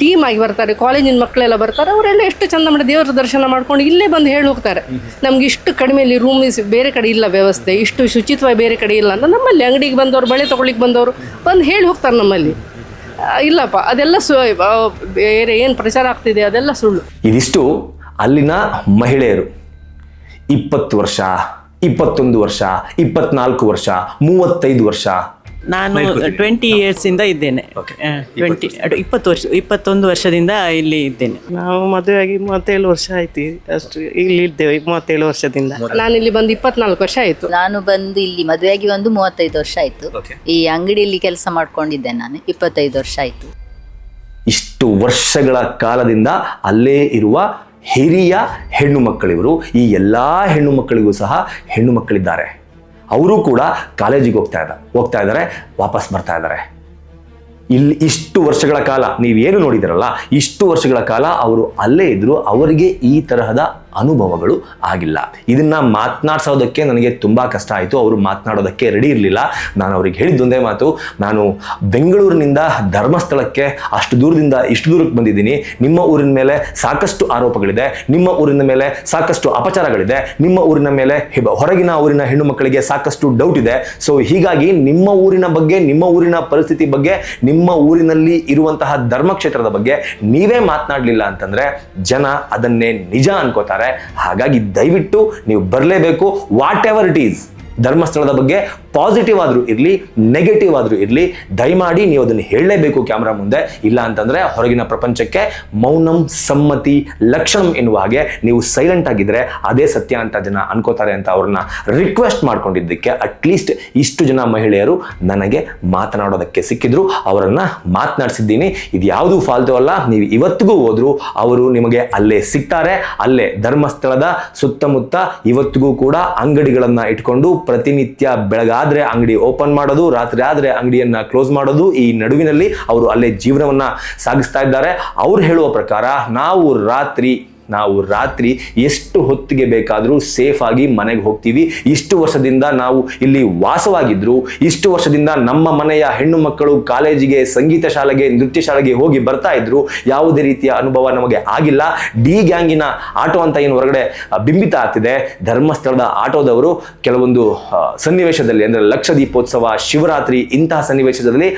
ಟೀಮ್ ಆಗಿ ಬರ್ತಾರೆ, ಕಾಲೇಜಿನ ಮಕ್ಕಳೆಲ್ಲ ಬರ್ತಾರೆ, ಅವರೆಲ್ಲ ಎಷ್ಟು ಚಂದ ಮಾಡಿ ದೇವರ ದರ್ಶನ ಮಾಡ್ಕೊಂಡು ಇಲ್ಲೇ ಬಂದು ಹೇಳಿ ಹೋಗ್ತಾರೆ. ನಮ್ಗೆ ಇಷ್ಟು ಕಡಿಮೆಯಲ್ಲಿ ರೂಮ್ ಬೇರೆ ಕಡೆ ಇಲ್ಲ ವ್ಯವಸ್ಥೆ, ಇಷ್ಟು ಶುಚಿತ್ವ ಬೇರೆ ಕಡೆ ಇಲ್ಲ ಅಂತ ನಮ್ಮಲ್ಲಿ ಅಂಗಡಿಗೆ ಬಂದವರು, ಬಳೆ ತೊಗೊಳ್ಳಿಕ್ಕೆ ಬಂದವರು ಬಂದು ಹೇಳಿ ಹೋಗ್ತಾರೆ ನಮ್ಮಲ್ಲಿ. ಇಲ್ಲಪ್ಪ, ಅದೆಲ್ಲ ಸು ಬೇರೆ ಏನು ಪ್ರಚಾರ ಆಗ್ತಿದೆ ಅದೆಲ್ಲ ಸುಳ್ಳು. ಇದಿಷ್ಟು ಅಲ್ಲಿನ ಮಹಿಳೆಯರು. ಇಪ್ಪತ್ತು ವರ್ಷ, ಇಪ್ಪತ್ತೊಂದು ವರ್ಷ, ಇಪ್ಪತ್ನಾಲ್ಕು ವರ್ಷ, ಮೂವತ್ತೈದು ವರ್ಷ. ನಾನು ಟ್ವೆಂಟಿ ಇಯರ್ಸಿಂದ ಇದ್ದೇನೆ. ಟ್ವೆಂಟಿ ಇಪ್ಪತ್ತು ವರ್ಷ. ಇಪ್ಪತ್ತೊಂದು ವರ್ಷದಿಂದ ಇಲ್ಲಿ ಇದ್ದೇನೆ. ನಾವು ಮದುವೆಯಾಗಿ ಮೂವತ್ತೇಳು ವರ್ಷ ಆಯ್ತು ಅಷ್ಟು ಇಲ್ಲಿ ಇದ್ದೇವೆ ಮೂವತ್ತೇಳು ವರ್ಷದಿಂದ. ನಾನು ಇಲ್ಲಿ ಬಂದು ಇಪ್ಪತ್ನಾಲ್ಕು ವರ್ಷ ಆಯ್ತು. ನಾನು ಬಂದು ಇಲ್ಲಿ ಮದುವೆಯಾಗಿ ಒಂದು ಮೂವತ್ತೈದು ವರ್ಷ ಆಯ್ತು. ಈ ಅಂಗಡಿಯಲ್ಲಿ ಕೆಲಸ ಮಾಡ್ಕೊಂಡಿದ್ದೆ ನಾನು ಇಪ್ಪತ್ತೈದು ವರ್ಷ ಆಯ್ತು. ಇಷ್ಟು ವರ್ಷಗಳ ಕಾಲದಿಂದ ಅಲ್ಲೇ ಇರುವ ಹಿರಿಯ ಹೆಣ್ಣು ಮಕ್ಕಳಿವರು ಈ ಎಲ್ಲ ಹೆಣ್ಣು ಮಕ್ಕಳಿಗೂ ಸಹ ಹೆಣ್ಣು ಮಕ್ಕಳಿದ್ದಾರೆ. ಅವರು ಕೂಡ ಕಾಲೇಜಿಗೆ ಹೋಗ್ತಾ ಇದ್ದ ಹೋಗ್ತಾ ಇದ್ದಾರೆ, ವಾಪಸ್ ಬರ್ತಾ ಇದ್ದಾರೆ. ಇಲ್ಲಿ ಇಷ್ಟು ವರ್ಷಗಳ ಕಾಲ ನೀವೇನು ನೋಡಿದಿರಲ್ಲ, ಇಷ್ಟು ವರ್ಷಗಳ ಕಾಲ ಅವರು ಅಲ್ಲೇ ಇದ್ದರು ಅವರಿಗೆ ಈ ತರಹದ ಅನುಭವಗಳು ಆಗಿಲ್ಲ. ಇದನ್ನ ಮಾತನಾಡ್ಸೋದಕ್ಕೆ ನನಗೆ ತುಂಬಾ ಕಷ್ಟ ಆಯಿತು. ಅವರು ಮಾತನಾಡೋದಕ್ಕೆ ರೆಡಿ ಇರಲಿಲ್ಲ. ನಾನು ಅವ್ರಿಗೆ ಹೇಳಿದ್ದೊಂದೇ ಮಾತು. ನಾನು ಬೆಂಗಳೂರಿನಿಂದ ಧರ್ಮಸ್ಥಳಕ್ಕೆ ಅಷ್ಟು ದೂರದಿಂದ ಇಷ್ಟು ದೂರಕ್ಕೆ ಬಂದಿದ್ದೀನಿ. ನಿಮ್ಮ ಊರಿನ ಮೇಲೆ ಸಾಕಷ್ಟು ಆರೋಪಗಳಿದೆ. ನಿಮ್ಮ ಊರಿನ ಮೇಲೆ ಸಾಕಷ್ಟು ಅಪಚಾರಗಳಿದೆ. ನಿಮ್ಮ ಊರಿನ ಮೇಲೆ ಹೊರಗಿನ ಊರಿನ ಹೆಣ್ಣು ಮಕ್ಕಳಿಗೆ ಸಾಕಷ್ಟು ಡೌಟ್ ಇದೆ. ಸೊ ಹೀಗಾಗಿ ನಿಮ್ಮ ಊರಿನ ಬಗ್ಗೆ, ನಿಮ್ಮ ಊರಿನ ಪರಿಸ್ಥಿತಿ ಬಗ್ಗೆ, ನಿಮ್ಮ ಊರಿನಲ್ಲಿ ಇರುವಂತಹ ಧರ್ಮಕ್ಷೇತ್ರದ ಬಗ್ಗೆ ನೀವೇ ಮಾತನಾಡಲಿಲ್ಲ ಅಂತಂದ್ರೆ ಜನ ಅದನ್ನೇ ನಿಜ ಅನ್ಕೋತಾರೆ. ಹಾಗಾಗಿ ದಯವಿಟ್ಟು ನೀವು ಬರಲೇಬೇಕು ವಾಟ್ ಎವರ್ ಇಟ್ ಈಸ್ ಧರ್ಮಸ್ಥಳದ ಬಗ್ಗೆ ಪಾಸಿಟಿವ್ ಆದರೂ ಇರಲಿ ನೆಗೆಟಿವ್ ಆದರೂ ಇರಲಿ, ದಯಮಾಡಿ ನೀವು ಅದನ್ನು ಹೇಳಲೇಬೇಕು ಕ್ಯಾಮ್ರಾ ಮುಂದೆ. ಇಲ್ಲ ಅಂತಂದರೆ ಹೊರಗಿನ ಪ್ರಪಂಚಕ್ಕೆ ಮೌನಂ ಸಮ್ಮತಿ ಲಕ್ಷಣಂ ಎನ್ನುವ ಹಾಗೆ ನೀವು ಸೈಲೆಂಟ್ ಆಗಿದ್ರೆ ಅದೇ ಸತ್ಯ ಅಂತ ಜನ ಅನ್ಕೋತಾರೆ ಅಂತ ಅವ್ರನ್ನ ರಿಕ್ವೆಸ್ಟ್ ಮಾಡ್ಕೊಂಡಿದ್ದಕ್ಕೆ ಅಟ್ಲೀಸ್ಟ್ ಇಷ್ಟು ಜನ ಮಹಿಳೆಯರು ನನಗೆ ಮಾತನಾಡೋದಕ್ಕೆ ಸಿಕ್ಕಿದ್ರು. ಅವರನ್ನು ಮಾತನಾಡಿಸಿದ್ದೀನಿ. ಇದು ಯಾವುದೂ ಫಾಲ್ತು ಅಲ್ಲ. ನೀವು ಇವತ್ತಿಗೂ ಹೋದ್ರು ಅವರು ನಿಮಗೆ ಅಲ್ಲೇ ಸಿಗ್ತಾರೆ. ಅಲ್ಲೇ ಧರ್ಮಸ್ಥಳದ ಸುತ್ತಮುತ್ತ ಇವತ್ತಿಗೂ ಕೂಡ ಅಂಗಡಿಗಳನ್ನು ಇಟ್ಕೊಂಡು ಪ್ರತಿನಿತ್ಯ ಬೆಳಗಾದ್ರೆ ಅಂಗಡಿ ಓಪನ್ ಮಾಡೋದು ರಾತ್ರಿ ಆದ್ರೆ ಅಂಗಡಿಯನ್ನ ಕ್ಲೋಸ್ ಮಾಡೋದು, ಈ ನಡುವಿನಲ್ಲಿ ಅವರು ಅಲ್ಲೇ ಜೀವನವನ್ನ ಸಾಗಿಸ್ತಾ ಇದ್ದಾರೆ. ಅವ್ರು ಹೇಳುವ ಪ್ರಕಾರ ನಾವು ರಾತ್ರಿ ನಾವು ರಾತ್ರಿ ಎಷ್ಟು ಹೊತ್ತಿಗೆ ಬೇಕಾದರೂ ಸೇಫ್ ಆಗಿ ಮನೆಗೆ ಹೋಗ್ತೀವಿ. ಇಷ್ಟು ವರ್ಷದಿಂದ ನಾವು ಇಲ್ಲಿ ವಾಸವಾಗಿದ್ರು, ಇಷ್ಟು ವರ್ಷದಿಂದ ನಮ್ಮ ಮನೆಯ ಹೆಣ್ಣು ಮಕ್ಕಳು ಕಾಲೇಜಿಗೆ, ಸಂಗೀತ ಶಾಲೆಗೆ, ನೃತ್ಯ ಶಾಲೆಗೆ ಹೋಗಿ ಬರ್ತಾ ಇದ್ರು. ಯಾವುದೇ ರೀತಿಯ ಅನುಭವ ನಮಗೆ ಆಗಿಲ್ಲ. ಡಿ ಗ್ಯಾಂಗಿನ ಆಟೋ ಅಂತ ಏನು ಹೊರಗಡೆ ಬಿಂಬಿತ ಆಗ್ತಿದೆ. ಧರ್ಮಸ್ಥಳದ ಆಟೋದವರು ಕೆಲವೊಂದು ಸನ್ನಿವೇಶದಲ್ಲಿ ಅಂದ್ರೆ ಲಕ್ಷ ದೀಪೋತ್ಸವ, ಶಿವರಾತ್ರಿ ಇಂತಹ ಸನ್ನಿವೇಶದಲ್ಲಿ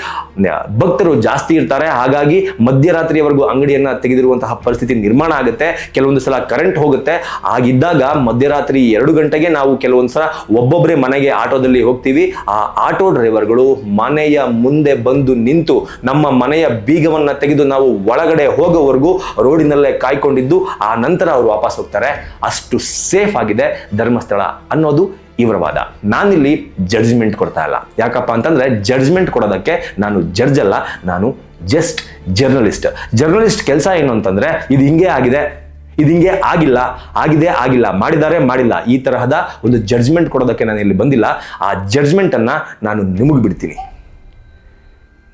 ಭಕ್ತರು ಜಾಸ್ತಿ ಇರ್ತಾರೆ. ಹಾಗಾಗಿ ಮಧ್ಯರಾತ್ರಿಯವರೆಗೂ ಅಂಗಡಿಯನ್ನ ತೆಗೆದಿರುವಂತಹ ಪರಿಸ್ಥಿತಿ ನಿರ್ಮಾಣ ಆಗುತ್ತೆ. ಕೆಲವೊಂದು ಸಲ ಕರೆಂಟ್ ಹೋಗುತ್ತೆ. ಆಗಿದ್ದಾಗ ಮಧ್ಯರಾತ್ರಿ ಎರಡು ಗಂಟೆಗೆ ನಾವು ಕೆಲವೊಂದು ಸಲ ಒಬ್ಬೊಬ್ಬರೇ ಮನೆಗೆ ಆಟೋದಲ್ಲಿ ಹೋಗ್ತೀವಿ. ಆ ಆಟೋ ಡ್ರೈವರ್ಗಳು ಮನೆಯ ಮುಂದೆ ಬಂದು ನಿಂತು ನಮ್ಮ ಮನೆಯ ಬೀಗವನ್ನು ತೆಗೆದು ನಾವು ಒಳಗಡೆ ಹೋಗೋವರೆಗೂ ರೋಡಿನಲ್ಲೇ ಕಾಯ್ಕೊಂಡಿದ್ದು, ಆ ನಂತರ ಅವರು ವಾಪಸ್ ಹೋಗ್ತಾರೆ. ಅಷ್ಟು ಸೇಫ್ ಆಗಿದೆ ಧರ್ಮಸ್ಥಳ ಅನ್ನೋದು ಇವರ ವಾದ. ನಾನಿಲ್ಲಿ ಜಡ್ಜ್ಮೆಂಟ್ ಕೊಡ್ತಾ ಇಲ್ಲ. ಯಾಕಪ್ಪ ಅಂತಂದ್ರೆ ಜಡ್ಜ್ಮೆಂಟ್ ಕೊಡೋದಕ್ಕೆ ನಾನು ಜಡ್ಜ್ ಅಲ್ಲ, ನಾನು ಜಸ್ಟ್ ಜರ್ನಲಿಸ್ಟ್ ಜರ್ನಲಿಸ್ಟ್ ಕೆಲಸ ಏನು ಅಂತಂದ್ರೆ ಇದು ಹಿಂಗೆ ಆಗಿದೆ. ಇದು ಆಗಿಲ್ಲ, ಆಗಿದೆ, ಆಗಿಲ್ಲ, ಮಾಡಿದ್ದಾರೆ, ಮಾಡಿಲ್ಲ, ಈ ತರಹದ ಒಂದು ಜಡ್ಜ್ಮೆಂಟ್ ಕೊಡೋದಕ್ಕೆ ನಾನು ಇಲ್ಲಿ ಬಂದಿಲ್ಲ. ಆ ಜಡ್ಜ್ಮೆಂಟ್ ಅನ್ನ ನಾನು ನಿಮಗೆ ಬಿಡ್ತೀನಿ.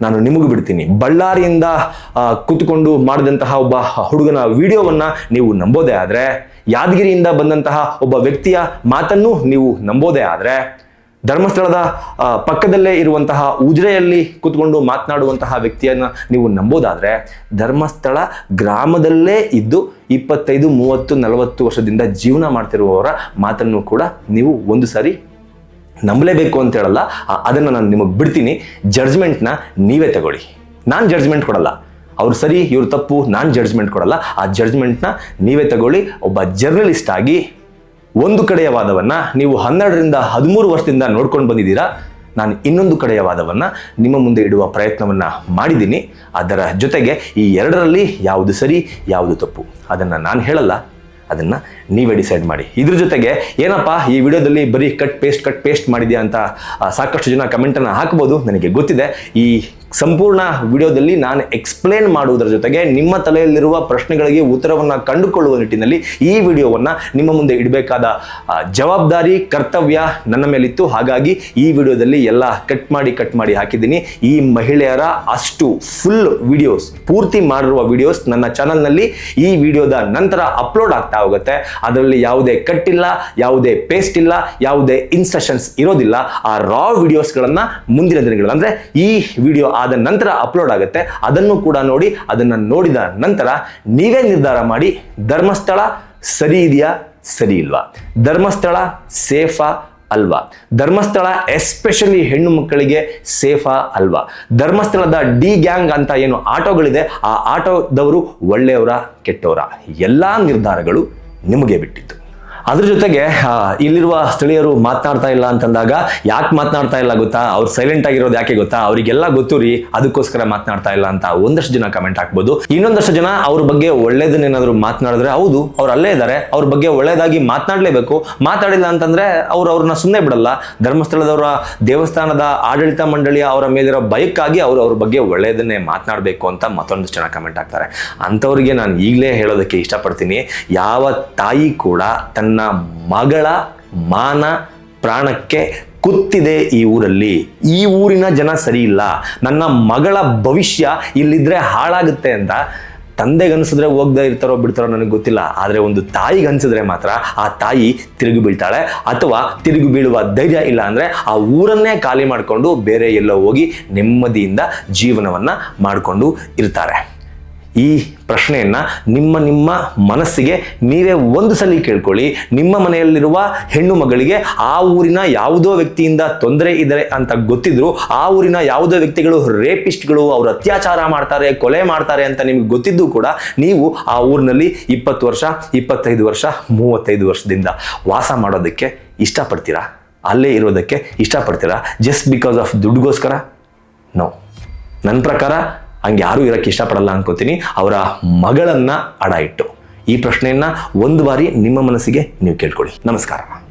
ನಾನು ನಿಮಗೂ ಬಿಡ್ತೀನಿ. ಬಳ್ಳಾರಿಯಿಂದ ಕೂತ್ಕೊಂಡು ಮಾಡಿದಂತಹ ಒಬ್ಬ ಹುಡುಗನ ವಿಡಿಯೋವನ್ನ ನೀವು ನಂಬೋದೇ ಆದ್ರೆ, ಯಾದಗಿರಿಯಿಂದ ಬಂದಂತಹ ಒಬ್ಬ ವ್ಯಕ್ತಿಯ ಮಾತನ್ನು ನೀವು ನಂಬೋದೇ ಆದ್ರೆ ಧರ್ಮಸ್ಥಳದ ಪಕ್ಕದಲ್ಲೇ ಇರುವಂತಹ ಉಜಿರೆಯಲ್ಲಿ ಕೂತ್ಕೊಂಡು ಮಾತನಾಡುವಂತಹ ವ್ಯಕ್ತಿಯನ್ನು ನೀವು ನಂಬೋದಾದರೆ ಧರ್ಮಸ್ಥಳ ಗ್ರಾಮದಲ್ಲೇ ಇದ್ದು ಇಪ್ಪತ್ತೈದು, ಮೂವತ್ತು, ನಲವತ್ತು ವರ್ಷದಿಂದ ಜೀವನ ಮಾಡ್ತಿರುವವರ ಮಾತನ್ನು ಕೂಡ ನೀವು ಒಂದು ಸಾರಿ ನಂಬಲೇಬೇಕು ಅಂತ ಹೇಳಲ್ಲ. ಅದನ್ನು ನಾನು ನಿಮಗೆ ಬಿಡ್ತೀನಿ. ಜಡ್ಜ್ಮೆಂಟ್ನ ನೀವೇ ತಗೊಳ್ಳಿ. ನಾನು ಜಡ್ಜ್ಮೆಂಟ್ ಕೊಡಲ್ಲ. ಅವ್ರು ಸರಿ, ಇವ್ರು ತಪ್ಪು, ನಾನು ಜಡ್ಜ್ಮೆಂಟ್ ಕೊಡಲ್ಲ. ಆ ಜಡ್ಜ್ಮೆಂಟ್ನ ನೀವೇ ತಗೊಳ್ಳಿ. ಒಬ್ಬ ಜರ್ನಲಿಸ್ಟ್ ಆಗಿ ಒಂದು ಕಡೆಯ ವಾದವನ್ನ ನೀವು ಹನ್ನೆರಡರಿಂದ ಹದಿಮೂರು ವರ್ಷದಿಂದ ನೋಡ್ಕೊಂಡು ಬಂದಿದ್ದೀರಾ? ನಾನು ಇನ್ನೊಂದು ಕಡೆಯ ವಾದವನ್ನ ನಿಮ್ಮ ಮುಂದೆ ಇಡುವ ಪ್ರಯತ್ನವನ್ನ ಮಾಡಿದ್ದೀನಿ. ಅದರ ಜೊತೆಗೆ ಈ ಎರಡರಲ್ಲಿ ಯಾವುದು ಸರಿ, ಯಾವುದು ತಪ್ಪು? ಅದನ್ನ ನಾನು ಹೇಳಲ್ಲ. ಅದನ್ನ ನೀವೇ ಡಿಸೈಡ್ ಮಾಡಿ. ಇದ್ರ ಜೊತೆಗೆ ಏನಪ್ಪ ಈ ವಿಡಿಯೋದಲ್ಲಿ ಬರೀ ಕಟ್ ಪೇಸ್ಟ್ ಕಟ್ ಪೇಸ್ಟ್ ಮಾಡಿದ್ಯಾ ಅಂತ ಸಾಕಷ್ಟು ಜನ ಕಮೆಂಟನ್ನು ಹಾಕ್ಬೋದು. ನನಗೆ ಗೊತ್ತಿದೆ ಈ ಸಂಪೂರ್ಣ ವಿಡಿಯೋದಲ್ಲಿ ನಾನು ಎಕ್ಸ್ಪ್ಲೇನ್ ಮಾಡುವುದರ ಜೊತೆಗೆ ನಿಮ್ಮ ತಲೆಯಲ್ಲಿರುವ ಪ್ರಶ್ನೆಗಳಿಗೆ ಉತ್ತರವನ್ನು ಕಂಡುಕೊಳ್ಳುವ ನಿಟ್ಟಿನಲ್ಲಿ ಈ ವಿಡಿಯೋವನ್ನು ನಿಮ್ಮ ಮುಂದೆ ಇಡಬೇಕಾದ ಜವಾಬ್ದಾರಿ, ಕರ್ತವ್ಯ ನನ್ನ ಮೇಲಿತ್ತು. ಹಾಗಾಗಿ ಈ ವಿಡಿಯೋದಲ್ಲಿ ಎಲ್ಲ ಕಟ್ ಮಾಡಿ ಕಟ್ ಮಾಡಿ ಹಾಕಿದ್ದೀನಿ. ಈ ಮಹಿಳೆಯರ ಅಷ್ಟು ಫುಲ್ ವಿಡಿಯೋಸ್ ಪೂರ್ತಿ ಮಾಡಿರುವ ವಿಡಿಯೋಸ್ ನನ್ನ ಚಾನಲ್ನಲ್ಲಿ ಈ ವಿಡಿಯೋದ ನಂತರ ಅಪ್ಲೋಡ್ ಆಗ್ತಾ ಹೋಗುತ್ತೆ. ಅದರಲ್ಲಿ ಯಾವುದೇ ಕಟ್ ಇಲ್ಲ, ಯಾವುದೇ ಪೇಸ್ಟ್ ಇಲ್ಲ, ಯಾವುದೇ ಇನ್ಸ್ಟ್ರಕ್ಷನ್ಸ್ ಇರೋದಿಲ್ಲ. ಆ ರಾ ವಿಡಿಯೋಸ್ಗಳನ್ನು ಮುಂದಿನ ದಿನಗಳು ಅಂದರೆ ಈ ವಿಡಿಯೋ ಆದ ನಂತರ ಅಪ್ಲೋಡ್ ಆಗುತ್ತೆ. ಅದನ್ನು ಕೂಡ ನೋಡಿ, ಅದನ್ನು ನೋಡಿದ ನಂತರ ನೀವೇ ನಿರ್ಧಾರ ಮಾಡಿ, ಧರ್ಮಸ್ಥಳ ಸರಿ ಇದೆಯಾ, ಸರಿ ಇಲ್ವಾ? ಧರ್ಮಸ್ಥಳ ಸೇಫಾ ಅಲ್ವಾ? ಧರ್ಮಸ್ಥಳ ಎಸ್ಪೆಷಲಿ ಹೆಣ್ಣು ಮಕ್ಕಳಿಗೆ ಸೇಫಾ ಅಲ್ವಾ? ಧರ್ಮಸ್ಥಳದ ಡಿ ಗ್ಯಾಂಗ್ ಅಂತ ಏನು ಆಟೋಗಳಿದೆ, ಆ ಆಟೋದವರು ಒಳ್ಳೆಯವರ, ಕೆಟ್ಟವರ? ಎಲ್ಲ ನಿರ್ಧಾರಗಳು ನಿಮಗೆ ಬಿಟ್ಟಿದ್ದು. ಅದ್ರ ಜೊತೆಗೆ ಇಲ್ಲಿರುವ ಸ್ಥಳೀಯರು ಮಾತನಾಡ್ತಾ ಇಲ್ಲ ಅಂತಂದಾಗ ಯಾಕೆ ಮಾತನಾಡ್ತಾ ಇಲ್ಲ ಗೊತ್ತಾ? ಅವ್ರು ಸೈಲೆಂಟ್ ಆಗಿರೋದು ಯಾಕೆ ಗೊತ್ತಾ? ಅವರಿಗೆಲ್ಲ ಗೊತ್ತು ರೀ, ಅದಕ್ಕೋಸ್ಕರ ಮಾತನಾಡ್ತಾ ಇಲ್ಲ ಅಂತ ಒಂದಷ್ಟು ಜನ ಕಮೆಂಟ್ ಹಾಕ್ಬೋದು. ಇನ್ನೊಂದಷ್ಟು ಜನ ಅವ್ರ ಬಗ್ಗೆ ಒಳ್ಳೇದನ್ನೇನಾದ್ರು ಮಾತನಾಡಿದ್ರೆ ಹೌದು, ಅವ್ರು ಅಲ್ಲೇ ಇದ್ದಾರೆ ಅವ್ರ ಬಗ್ಗೆ ಒಳ್ಳೇದಾಗಿ ಮಾತನಾಡಲೇಬೇಕು. ಮಾತಾಡಿಲ್ಲ ಅಂತಂದ್ರೆ ಅವ್ರು ಅವ್ರನ್ನ ಸುಮ್ಮನೆ ಬಿಡಲ್ಲ. ಧರ್ಮಸ್ಥಳದವರ ದೇವಸ್ಥಾನದ ಆಡಳಿತ ಮಂಡಳಿಯ ಅವರ ಮೇಲಿರೋ ಭಯಕ್ಕಾಗಿ ಅವರು ಅವ್ರ ಬಗ್ಗೆ ಒಳ್ಳೆಯದನ್ನೇ ಮಾತನಾಡಬೇಕು ಅಂತ ಮತ್ತೊಂದಷ್ಟು ಜನ ಕಮೆಂಟ್ ಹಾಕ್ತಾರೆ. ಅಂಥವ್ರಿಗೆ ನಾನು ಈಗಲೇ ಹೇಳೋದಕ್ಕೆ ಇಷ್ಟಪಡ್ತೀನಿ. ಯಾವ ತಾಯಿ ಕೂಡ ತನ್ನ ಮಗಳ ಮಾನ ಪ್ರಾಣಕ್ಕೆ ಕುತ್ತಿದೆ ಈ ಊರಲ್ಲಿ. ಈ ಊರಿನ ಜನ ಸರಿ ಇಲ್ಲ. ನನ್ನ ಮಗಳ ಭವಿಷ್ಯ ಇಲ್ಲಿದ್ರೆ ಹಾಳಾಗುತ್ತೆ ಅಂತ ತಂದೆಗೆ ಅನ್ಸಿದ್ರೆ ಹೋಗ್ದೇ ಇರ್ತಾರೋ ಬಿಡ್ತಾರೋ ನನಗೆ ಗೊತ್ತಿಲ್ಲ. ಆದರೆ ಒಂದು ತಾಯಿಗೆ ಅನ್ಸಿದ್ರೆ ಮಾತ್ರ ಆ ತಾಯಿ ತಿರುಗಿ ಬೀಳ್ತಾಳೆ ಅಥವಾ ತಿರುಗಿ ಬೀಳುವ ಧೈರ್ಯ ಇಲ್ಲ ಅಂದರೆ ಆ ಊರನ್ನೇ ಖಾಲಿ ಮಾಡಿಕೊಂಡು ಬೇರೆ ಎಲ್ಲೋ ಹೋಗಿ ನೆಮ್ಮದಿಯಿಂದ ಜೀವನವನ್ನು ಮಾಡಿಕೊಂಡು ಇರ್ತಾರೆ. ಈ ಪ್ರಶ್ನೆಯನ್ನು ನಿಮ್ಮ ನಿಮ್ಮ ಮನಸ್ಸಿಗೆ ನೀವೇ ಒಂದು ಸಲ ಕೇಳ್ಕೊಳ್ಳಿ. ನಿಮ್ಮ ಮನೆಯಲ್ಲಿರುವ ಹೆಣ್ಣು ಮಗಳಿಗೆ ಆ ಊರಿನ ಯಾವುದೋ ವ್ಯಕ್ತಿಯಿಂದ ತೊಂದರೆ ಇದೆ ಅಂತ ಗೊತ್ತಿದ್ರು, ಆ ಊರಿನ ಯಾವುದೋ ವ್ಯಕ್ತಿಗಳು ರೇಪಿಸ್ಟ್ಗಳು ಅವರು ಅತ್ಯಾಚಾರ ಮಾಡ್ತಾರೆ, ಕೊಲೆ ಮಾಡ್ತಾರೆ ಅಂತ ನಿಮ್ಗೆ ಗೊತ್ತಿದ್ದು ಕೂಡ ನೀವು ಆ ಊರಿನಲ್ಲಿ ಇಪ್ಪತ್ತು ವರ್ಷ, ಇಪ್ಪತ್ತೈದು ವರ್ಷ, ಮೂವತ್ತೈದು ವರ್ಷದಿಂದ ವಾಸ ಮಾಡೋದಕ್ಕೆ ಇಷ್ಟಪಡ್ತೀರಾ? ಅಲ್ಲೇ ಇರೋದಕ್ಕೆ ಇಷ್ಟಪಡ್ತೀರಾ? ಜಸ್ಟ್ ಬಿಕಾಸ್ ಆಫ್ ದುಡ್ಡುಗೋಸ್ಕರ? ನೋ ನನ್ನ ಪ್ರಕಾರ ಹಂಗೆ ಯಾರೂ ಇರೋಕ್ಕೆ ಇಷ್ಟಪಡಲ್ಲ ಅನ್ಕೋತೀನಿ. ಅವರ ಮಗಳನ್ನ ಅಡ ಇಟ್ಟು. ಈ ಪ್ರಶ್ನೆಯನ್ನ ಒಂದು ಬಾರಿ ನಿಮ್ಮ ಮನಸ್ಸಿಗೆ ನೀವು ಕೇಳ್ಕೊಳ್ಳಿ. ನಮಸ್ಕಾರ.